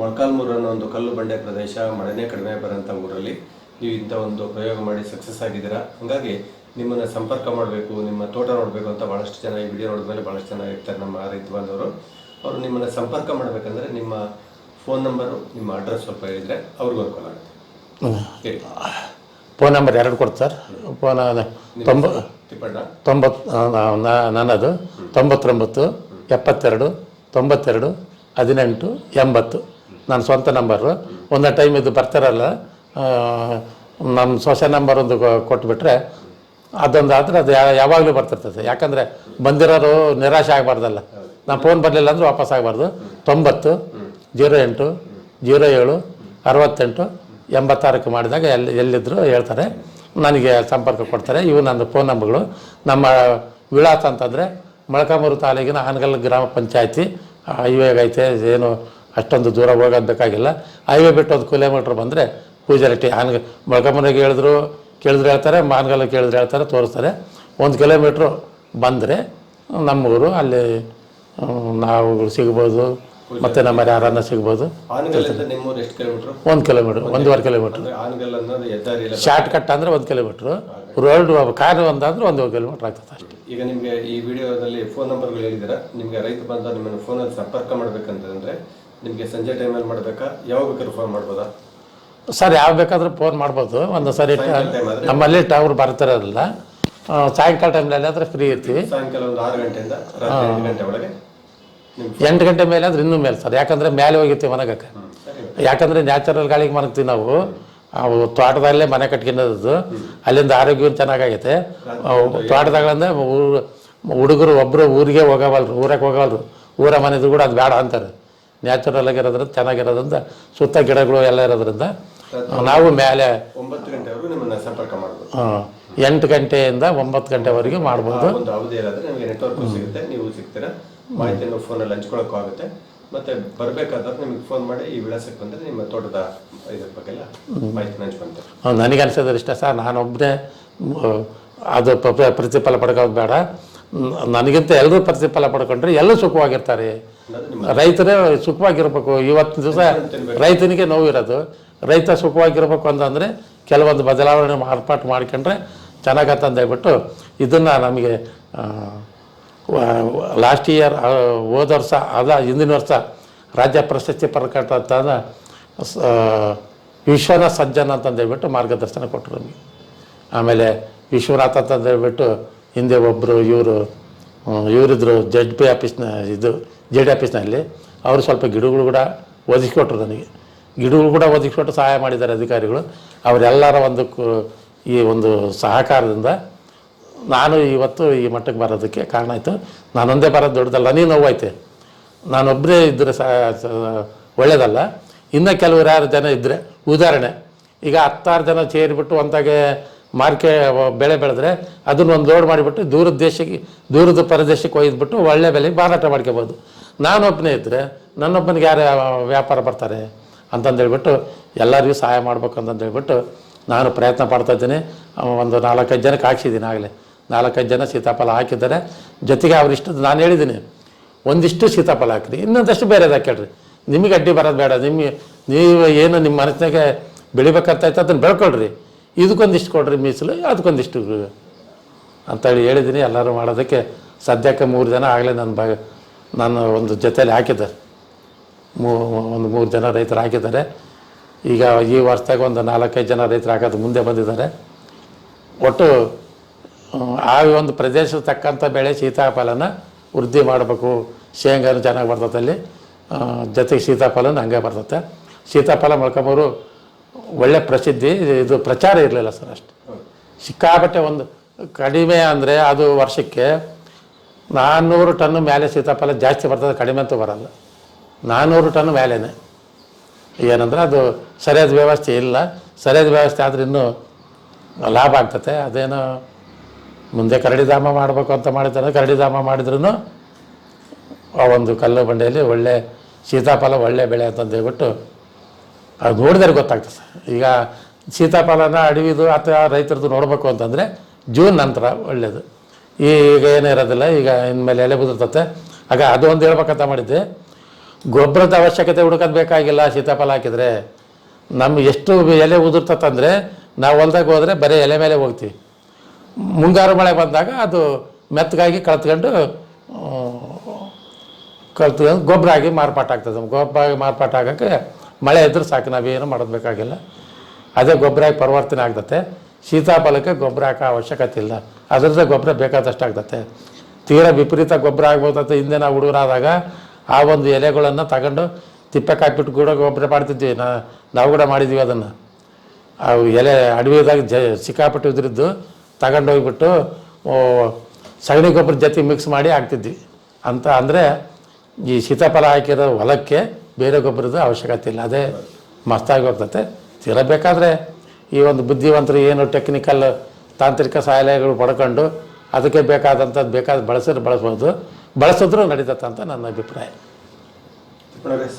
Speaker 1: ಮೊಳಕಾಲ್ಮೂರು ಅನ್ನೋ ಒಂದು ಕಲ್ಲು ಬಂಡೆ ಪ್ರದೇಶ ಮಳೆನೇ ಕಡಿಮೆ ಬರೋಂಥ ಊರಲ್ಲಿ ನೀವು ಇಂಥ ಒಂದು ಪ್ರಯೋಗ ಮಾಡಿ ಸಕ್ಸಸ್ ಆಗಿದ್ದೀರಾ? ಹಾಗಾಗಿ ನಿಮ್ಮನ್ನು ಸಂಪರ್ಕ ಮಾಡಬೇಕು, ನಿಮ್ಮ ತೋಟ ನೋಡಬೇಕು ಅಂತ ಭಾಳಷ್ಟು ಜನ ಈ ವಿಡಿಯೋ ನೋಡಿದ್ಮೇಲೆ ಭಾಳಷ್ಟು ಜನ ಇರ್ತಾರೆ ನಮ್ಮ ರೈತ ಬಾಂಧವರು. ಅವರು ನಿಮ್ಮನ್ನು ಸಂಪರ್ಕ ಮಾಡಬೇಕಂದ್ರೆ ನಿಮ್ಮ ಫೋನ್ ನಂಬರು, ನಿಮ್ಮ ಅಡ್ರೆಸ್ ಸ್ವಲ್ಪ ಹೇಳಿದರೆ ಅವ್ರಿಗೂ ಅನುಕೂಲ ಆಗುತ್ತೆ.
Speaker 2: ಫೋನ್ ನಂಬರ್ ಎರಡು ಕೊಡ್ತಾರೆ ಸರ್. ಫೋನ್ ತೊಂಬ
Speaker 1: ತೊಂಬತ್
Speaker 2: ತೊಂಬತ್ತು ನನ್ನದು ತೊಂಬತ್ತೊಂಬತ್ತು ಎಪ್ಪತ್ತೆರಡು ತೊಂಬತ್ತೆರಡು ಹದಿನೆಂಟು ಎಂಬತ್ತು. ನನ್ನ ಸ್ವಂತ ನಂಬರು. ಒಂದು ಟೈಮ್ ಇದು ಬರ್ತಾರಲ್ಲ ನಮ್ಮ ಸೊಸೆ ನಂಬರ್ ಒಂದು ಕೊಟ್ಬಿಟ್ರೆ ಅದೊಂದು ಆದರೆ ಅದು ಯಾವಾಗಲೂ ಬರ್ತಿರ್ತದೆ ಯಾಕಂದರೆ ಬಂದಿರೋರು ನಿರಾಶೆ ಆಗಬಾರ್ದಲ್ಲ. ನಾನು ಫೋನ್ ಬರಲಿಲ್ಲ ಅಂದ್ರೆ ವಾಪಸ್ ಆಗಬಾರ್ದು. ತೊಂಬತ್ತು ಜೀರೋ ಎಂಟು ಜೀರೋ ಏಳು ಅರವತ್ತೆಂಟು ಎಂಬತ್ತಾರಕ್ಕೆ ಮಾಡಿದಾಗ ಎಲ್ಲಿ ಎಲ್ಲಿದ್ದರೂ ಹೇಳ್ತಾರೆ, ನನಗೆ ಸಂಪರ್ಕ ಕೊಡ್ತಾರೆ. ಇವು ನನ್ನ ಫೋನ್ ನಂಬರ್ಗಳು. ನಮ್ಮ ವಿಳಾಸ ಅಂತಂದರೆ ಮೊಳಕಾಮೂರು ತಾಲೂಕಿನ ಹಾನಗಲ್ ಗ್ರಾಮ ಪಂಚಾಯತಿ. ಐತೆ ಏನು ಅಷ್ಟೊಂದು ದೂರ ಹೋಗೋದು ಬೇಕಾಗಿಲ್ಲ. ಹೈವೇ ಬಿಟ್ಟು ಒಂದು ಕಿಲೋಮೀಟ್ರ್ ಬಂದರೆ ಪೂಜಾರಿಟಿ ಆನಗ ಮೊಳಕಾಮೂರಿಗೆ ಹೇಳಿದ್ರು ಕೇಳಿದ್ರು ಹೇಳ್ತಾರೆ, ಮಾನಗಲ್ ಕೇಳಿದ್ರೆ ಹೇಳ್ತಾರೆ, ತೋರಿಸ್ತಾರೆ. ಒಂದು ಕಿಲೋಮೀಟ್ರು ಬಂದರೆ ನಮ್ಮೂರು ಅಲ್ಲಿ ನಾವು ಸಿಗ್ಬೋದು. ಮತ್ತು ನಮ್ಮ ಯಾರನ್ನ ಸಿಗ್ಬೋದು. ಒಂದು ಕಿಲೋಮೀಟ್ರ್ ಒಂದೂವರೆ ಕಿಲೋಮೀಟ್ರ್. ಶಾರ್ಟ್ ಕಟ್ ಅಂದರೆ ಒಂದು ಕಿಲೋಮೀಟ್ರು. ರೋಡ್ ಕಾರ್ ಒಂದಾದ್ರೆ ಒಂದು ಕಿಲೋಮೀಟ್ರ್ ಆಗ್ತದೆ ಅಷ್ಟೇ.
Speaker 1: ಈಗ ನಿಮಗೆ ಈ ವಿಡಿಯೋದಲ್ಲಿ ಫೋನ್ ನಂಬರ್ಗಳು ಹೇಳಿದ್ದೀರಾ? ನಿಮಗೆ ರೈತ ಬಂದ ನಿಮ್ಮನ್ನು ಫೋನಲ್ಲಿ ಸಂಪರ್ಕ ಮಾಡ್ಬೇಕಂತಂದ್ರೆ ನಿಮಗೆ ಸಂಜೆ ಟೈಮಲ್ಲಿ ಮಾಡಬೇಕಾ? ಯಾವಾಗ ಬೇಕಾದ್ರೂ ಫೋನ್ ಮಾಡ್ಬೋದಾ?
Speaker 2: ಸರ್ ಯಾವ ಬೇಕಾದ್ರೂ ಫೋನ್ ಮಾಡ್ಬೋದು. ಒಂದು ಸರಿ
Speaker 1: ಸಾಯಂಕಾಲ ಟೈಮ್ ಆದರೆ?
Speaker 2: ನಮ್ಮಲ್ಲಿ ಟವರ್ ಬರ್ತಿರೋದಿಲ್ಲ. ಸಾಯಂಕಾಲ ಟೈಮ್ನಲ್ಲಿ ಆದರೆ ಫ್ರೀ ಇರ್ತೀವಿ.
Speaker 1: ಸಾಯಂಕಾಲ ಒಂದು ಆರು ಗಂಟೆಯಿಂದ ಗಂಟೆ ಒಳಗೆ?
Speaker 2: ಎಂಟು ಗಂಟೆ ಮೇಲೆ ಅಂದ್ರೆ ಇನ್ನೂ ಮೇಲೆ ಸರ್ ಯಾಕಂದ್ರೆ ಮೇಲೆ ಹೋಗಿರ್ತೀವಿ ಮನಗಕ್ಕೆ. ಯಾಕಂದ್ರೆ ನ್ಯಾಚುರಲ್ ಗಾಳಿಗೆ ಮನಗ್ತೀವಿ ನಾವು. ಅವು ತೋಟದಲ್ಲೇ ಮನೆ ಕಟ್ಕೊಂಡಿದ್ದು ಅಲ್ಲಿಂದ ಆರೋಗ್ಯವೂ ಚೆನ್ನಾಗೈತೆ ತೋಟದಾಗಂದ್ರೆ ಊರು ಹುಡುಗರು ಒಬ್ಬರು ಊರಿಗೆ ಹೋಗವಲ್ರು ಊರಕ್ಕೆ ಹೋಗವಲ್ರು. ಊರ ಮನೆದು ಕೂಡ ಅದು ಬೇಡ ಅಂತಾರೆ. ನ್ಯಾಚುರಲ್ ಆಗಿರೋದ್ರಿಂದ ಚೆನ್ನಾಗಿರೋದ್ರಿಂದ ಸುತ್ತ ಗಿಡಗಳು ಎಲ್ಲ ಇರೋದ್ರಿಂದ ನಾವು ಮೇಲೆ
Speaker 1: ಒಂಬತ್ತು ಸಂಪರ್ಕ ಮಾಡ್ಬೋದು.
Speaker 2: ಎಂಟು ಗಂಟೆಯಿಂದ ಒಂಬತ್ತು ಗಂಟೆವರೆಗೆ ಮಾಡ್ಬೋದು.
Speaker 1: ಮಾಹಿತಿಯನ್ನು ಫೋನಲ್ಲಿ ಹಂಚ್ಕೊಳ್ಳೋಕ್ಕೂ ಆಗುತ್ತೆ. ಮತ್ತೆ ಬರಬೇಕಾದ್ರೆ ನಿಮಗೆ ಫೋನ್ ಮಾಡಿ ಈ ವಿಳಾಸಕ್ಕೆ ಬಂದರೆ ನಿಮ್ಮ ತೋಟದ ಇದ್ರ ಬಗ್ಗೆ ಎಲ್ಲ ಮಾಹಿತಿನ ಹಂಚ್ಕೊಂತಾರೆ
Speaker 2: ನನಗೆ ಅನ್ಸೋದು ಇಷ್ಟ ಸರ್ ನಾನೊಬ್ಬನೇ ಅದು ಪ್ರತಿಫಲ ಪಡ್ಕೋದು ಬೇಡ. ನನಗಿಂತ ಎಲ್ಲರೂ ಪ್ರತಿಫಲ ಪಡ್ಕೊಂಡ್ರೆ ಎಲ್ಲರೂ ಸುಖವಾಗಿರ್ತಾರೆ. ರೈತರೇ ಸುಖವಾಗಿರ್ಬೇಕು. ಇವತ್ತು ದಿವಸ ರೈತನಿಗೆ ನೋವಿರೋದು. ರೈತ ಸುಖವಾಗಿರ್ಬೇಕು ಅಂತಂದರೆ ಕೆಲವೊಂದು ಬದಲಾವಣೆ ಮಾರ್ಪಾಟು ಮಾಡ್ಕೊಂಡ್ರೆ ಚೆನ್ನಾಗತ್ತ ಅಂತ ಹೇಳ್ಬಿಟ್ಟು ಇದನ್ನು ನಮಗೆ ಲಾಸ್ಟ್ ಇಯರ್ ಹೋದ ವರ್ಷ ಅದ ಹಿಂದಿನ ವರ್ಷ ರಾಜ್ಯ ಪ್ರಶಸ್ತಿ ಪ್ರಕಟ ವಿಶ್ವನಾಥ್ ಸಜ್ಜನ ಅಂತಂದು ಹೇಳ್ಬಿಟ್ಟು ಮಾರ್ಗದರ್ಶನ ಕೊಟ್ಟರು ನಮಗೆ. ಆಮೇಲೆ ವಿಶ್ವನಾಥ ಅಂತಂದು ಹೇಳ್ಬಿಟ್ಟು ಹಿಂದೆ ಒಬ್ಬರು ಇವರು ಇವರಿದ್ರು ಜಡ್ ಪಿ ಆಫೀಸ್ನ ಇದು ಜೆ ಡಿ ಆಫೀಸ್ನಲ್ಲಿ ಅವರು ಸ್ವಲ್ಪ ಗಿಡಗಳು ಕೂಡ ಒದಗಿಸ್ಕೊಟ್ರು ನನಗೆ. ಗಿಡಗಳು ಕೂಡ ಒದಗಿಸ್ಕೊಟ್ಟು ಸಹಾಯ ಮಾಡಿದ್ದಾರೆ ಅಧಿಕಾರಿಗಳು. ಅವರೆಲ್ಲರ ಒಂದು ಈ ಒಂದು ಸಹಕಾರದಿಂದ ನಾನು ಇವತ್ತು ಈ ಮಟ್ಟಕ್ಕೆ ಬರೋದಕ್ಕೆ ಕಾರಣ ಆಯಿತು. ನಾನೊಂದೇ ಬರೋದು ದೊಡ್ಡದಲ್ಲ, ನೀನು ನೋವಾಯ್ತೆ. ನಾನೊಬ್ಬರೇ ಇದ್ದರೆ ಸಹ ಒಳ್ಳೆಯದಲ್ಲ ಒಳ್ಳೇದಲ್ಲ. ಇನ್ನೂ ಕೆಲವರು ಯಾರು ಜನ ಇದ್ದರೆ ಉದಾಹರಣೆ, ಈಗ ಹತ್ತಾರು ಜನ ಸೇರಿಬಿಟ್ಟು ಒಂದಾಗೆ ಮಾರ್ಕೆ ಬೆಳೆ ಬೆಳೆದ್ರೆ ಅದನ್ನು ಒಂದು ಲೋಡ್ ಮಾಡಿಬಿಟ್ಟು ದೂರದ ದೇಶಕ್ಕೆ, ದೂರದ ಪ್ರದೇಶಕ್ಕೆ ಒಯ್ದುಬಿಟ್ಟು ಒಳ್ಳೆ ಬೆಲೆಗೆ ಮಾರಾಟ ಮಾಡ್ಕೋಬೋದು. ನಾನೊಬ್ಬನೇ ಇದ್ದರೆ ನನ್ನೊಬ್ಬನಿಗೆ ಯಾರು ವ್ಯಾಪಾರ ಬರ್ತಾರೆ ಅಂತಂದೇಳ್ಬಿಟ್ಟು ಎಲ್ಲರಿಗೂ ಸಹಾಯ ಮಾಡ್ಬೇಕು ಅಂತಂದೇಳ್ಬಿಟ್ಟು ನಾನು ಪ್ರಯತ್ನ ಪಡ್ತಾ ಇದ್ದೀನಿ. ಒಂದು ನಾಲ್ಕೈದು ಜನಕ್ಕೆ ಹಾಕ್ಸಿದ್ದೀನಿ ಆಗಲೇ. ನಾಲ್ಕೈದು ಜನ ಸೀತಾಫಲ ಹಾಕಿದ್ದಾರೆ. ಜೊತೆಗೆ ಅವರಿಷ್ಟು ನಾನು ಹೇಳಿದ್ದೀನಿ, ಒಂದಿಷ್ಟು ಸೀತಾಫಲ ಹಾಕ್ರಿ, ಇನ್ನೊಂದಷ್ಟು ಬೇರೆದು ಕೇಳ್ರಿ. ನಿಮಗೆ ಅಡ್ಡಿ ಬರೋದು ಬೇಡ, ನಿಮಗೆ, ನೀವು ಏನು ನಿಮ್ಮ ಮನಸ್ಸಿನಾಗೆ ಬೆಳಿಬೇಕಂತ ಆಯ್ತು ಅದನ್ನು ಬೆಳ್ಕೊಳ್ರಿ. ಇದಕ್ಕೊಂದಿಷ್ಟು ಕೊಡ್ರಿ ಮೀಸಲು, ಅದಕ್ಕೊಂದಿಷ್ಟು ಅಂತೇಳಿ ಹೇಳಿದ್ದೀನಿ. ಎಲ್ಲರೂ ಮಾಡೋದಕ್ಕೆ ಸದ್ಯಕ್ಕೆ ಮೂರು ಜನ ಆಗಲೇ ನನ್ನ ಬ ನಾನು ಒಂದು ಜೊತೆಯಲ್ಲಿ ಹಾಕಿದ್ದಾರೆ. ಮೂ, ಒಂದು ಮೂರು ಜನ ರೈತರು ಹಾಕಿದ್ದಾರೆ. ಈಗ ಈ ವರ್ಷದಾಗ ಒಂದು ನಾಲ್ಕೈದು ಜನ ರೈತರು ಹಾಕೋದು ಮುಂದೆ ಬಂದಿದ್ದಾರೆ. ಒಟ್ಟು ಆ, ಒಂದು ಪ್ರದೇಶದ ತಕ್ಕಂಥ ಬೆಳೆ ಸೀತಾಫಲನ ವೃದ್ಧಿ ಮಾಡಬೇಕು. ಶೇಂಗಾನು ಚೆನ್ನಾಗಿ ಬರ್ತದೆ ಅಲ್ಲಿ. ಜೊತೆಗೆ ಸೀತಾಫಲನ ಹಂಗೆ ಬರ್ತದೆ. ಸೀತಾಫಲ ಮೊಳ್ಕೊಂಬರು ಒಳ್ಳೆ ಪ್ರಸಿದ್ಧಿ. ಇದು ಪ್ರಚಾರ ಇರಲಿಲ್ಲ ಸರ್ ಅಷ್ಟು. ಸಿಕ್ಕಾಪಟ್ಟೆ ಒಂದು ಕಡಿಮೆ ಅಂದರೆ ಅದು ವರ್ಷಕ್ಕೆ ನಾನ್ನೂರು ಟನ್ ಮೇಲೆ ಸೀತಾಫಲ ಜಾಸ್ತಿ ಬರ್ತದೆ ಕಡಿಮೆ ಅಂತೂ ಬರಲ್ಲ. ನಾನ್ನೂರು ಟನ್ ಮೇಲೇ ಏನಂದ್ರೆ ಅದು ಸರಿಯಾದ ವ್ಯವಸ್ಥೆ ಇಲ್ಲ. ಸರಿಯಾದ ವ್ಯವಸ್ಥೆ ಆದರೆ ಇನ್ನೂ ಲಾಭ ಆಗ್ತತೆ ಅದೇನೋ ಮುಂದೆ ಕರಡಿಧಾಮ ಮಾಡಬೇಕು ಅಂತ ಮಾಡಿದ್ದಾರೆ ಕರಡಿಧಾಮ ಮಾಡಿದ್ರೂ ಆ ಒಂದು ಕಲ್ಲು ಬಂಡೆಯಲ್ಲಿ ಒಳ್ಳೆ ಸೀತಾಫಲ ಒಳ್ಳೆ ಬೆಳೆ ಅಂತಂದು ಹೇಳ್ಬಿಟ್ಟು ಅದು ನೋಡಿದ್ರೆ ಗೊತ್ತಾಗ್ತದೆ ಸರ್. ಈಗ ಸೀತಾಫಲನ ಅಡವಿದು ಅಥವಾ ರೈತರದ್ದು ನೋಡಬೇಕು ಅಂತಂದರೆ ಜೂನ್ ನಂತರ ಒಳ್ಳೆಯದು ಈಗ ಏನಿರೋದಿಲ್ಲ ಈಗ ಇನ್ಮೇಲೆ ಎಲೆ ಬುದಿರ್ತತೆ. ಆಗ ಅದು ಒಂದು ಹೇಳ್ಬೇಕಂತ ಮಾಡಿದ್ದೆ. ಗೊಬ್ಬರದ ಅವಶ್ಯಕತೆ ಹುಡುಕೋದು ಬೇಕಾಗಿಲ್ಲ ಸೀತಾಫಲ ಹಾಕಿದರೆ. ನಮ್ಮ ಎಷ್ಟು ಎಲೆ ಉದುರ್ತತಂದರೆ ನಾವು ಹೊಲ್ದಾಗ ಹೋದರೆ ಬರೀ ಎಲೆ ಮೇಲೆ ಹೋಗ್ತೀವಿ. ಮುಂಗಾರು ಮಳೆ ಬಂದಾಗ ಅದು ಮೆತ್ತಗಾಗಿ ಕಳ್ತ್ಕೊಂಡು ಕಲ್ತ್ಕೊಂಡು ಗೊಬ್ಬರ ಆಗಿ ಮಾರ್ಪಾಟ ಆಗ್ತದೆ. ಗೊಬ್ಬರ ಆಗಿ ಮಾರ್ಪಾಟ ಆಗೋಕ್ಕೆ ಮಳೆ ಇದ್ರೆ ಸಾಕು, ನಾವೇನು ಮಾಡೋದು ಅದೇ ಗೊಬ್ಬರ ಆಗಿ ಪರಿವರ್ತನೆ ಆಗ್ತದೆ. ಸೀತಾಫಲಕ್ಕೆ ಗೊಬ್ಬರ ಹಾಕೋ ಅವಶ್ಯಕತೆ ಇಲ್ಲ. ಅದರದ್ದೇ ಗೊಬ್ಬರ ಬೇಕಾದಷ್ಟು ಆಗ್ತದೆ. ತೀರಾ ವಿಪರೀತ ಗೊಬ್ಬರ ಆಗ್ಬೋದಂತ ಹಿಂದೆ ನಾವು ಹುಡುಗರಾದಾಗ ಆ ಒಂದು ಎಲೆಗಳನ್ನು ತಗೊಂಡು ತಿಪ್ಪೆ ಕಾಯ್ಬಿಟ್ಟು ಕೂಡ ಗೊಬ್ಬರ ಮಾಡ್ತಿದ್ವಿ. ನಾ ನಾವು ಕೂಡ ಮಾಡಿದ್ವಿ ಅದನ್ನು. ಆ ಎಲೆ ಅಡವಿದಾಗ ಜ ಸಿಕ್ಕಾಪಟ್ಟು ಉದುರಿದ್ದು. ತಗೊಂಡೋಗ್ಬಿಟ್ಟು ಸಗಣಿ ಗೊಬ್ಬರ ಜೊತೆ ಮಿಕ್ಸ್ ಮಾಡಿ ಹಾಕ್ತಿದ್ವಿ. ಅಂತ ಅಂದರೆ ಈ ಸೀತಾಫಲ ಹಾಕಿರೋ ಹೊಲಕ್ಕೆ ಬೇರೆ ಗೊಬ್ಬರದ ಅವಶ್ಯಕತೆ ಇಲ್ಲ. ಅದೇ ಮಸ್ತಾಗಿ ಹೋಗ್ತತೆ. ತಿರಬೇಕಾದ್ರೆ ಈ ಒಂದು ಬುದ್ಧಿವಂತರು ಏನು ಟೆಕ್ನಿಕಲ್ ತಾಂತ್ರಿಕ ಸಹಾಯಗಳು ಪಡ್ಕೊಂಡು ಅದಕ್ಕೆ ಬೇಕಾದಂಥದ್ದು ಬೇಕಾದ ಬಳಸಿದ್ರೆ ಬಳಸ್ಬೋದು. ಬಳಸಿದ್ರೂ ನಡೀತತ್ತೆ ಅಂತ ನನ್ನ ಅಭಿಪ್ರಾಯ.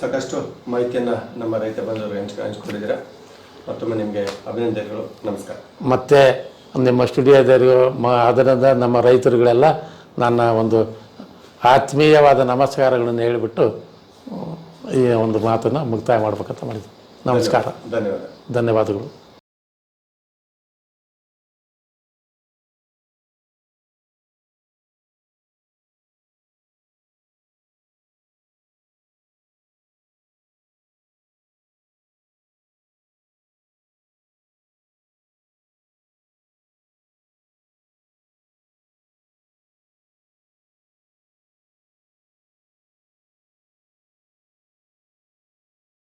Speaker 1: ಸಾಕಷ್ಟು ಮಾಹಿತಿಯನ್ನು ನಮ್ಮ ರೈತ ಬಂದವರು ಹಂಚ್ ಹಂಚ್ಕೊಂಡಿದ್ದೀರಾ. ಮತ್ತೊಮ್ಮೆ ನಿಮಗೆ ಅಭಿನಂದನೆಗಳು. ನಮಸ್ಕಾರ.
Speaker 2: ಮತ್ತು ನಿಮ್ಮ ಸ್ಟುಡಿಯೋದವರು ಮ ಅದರಿಂದ ನಮ್ಮ ರೈತರುಗಳೆಲ್ಲ ನನ್ನ ಒಂದು ಆತ್ಮೀಯವಾದ ನಮಸ್ಕಾರಗಳನ್ನು ಹೇಳಿಬಿಟ್ಟು ಈ ಒಂದು ಮಾತನ್ನು ಮುಕ್ತಾಯ ಮಾಡಬೇಕಂತ ಮಾಡಿದ್ದೆ. ನಮಸ್ಕಾರ.
Speaker 1: ಧನ್ಯವಾದ.
Speaker 2: ಧನ್ಯವಾದಗಳು.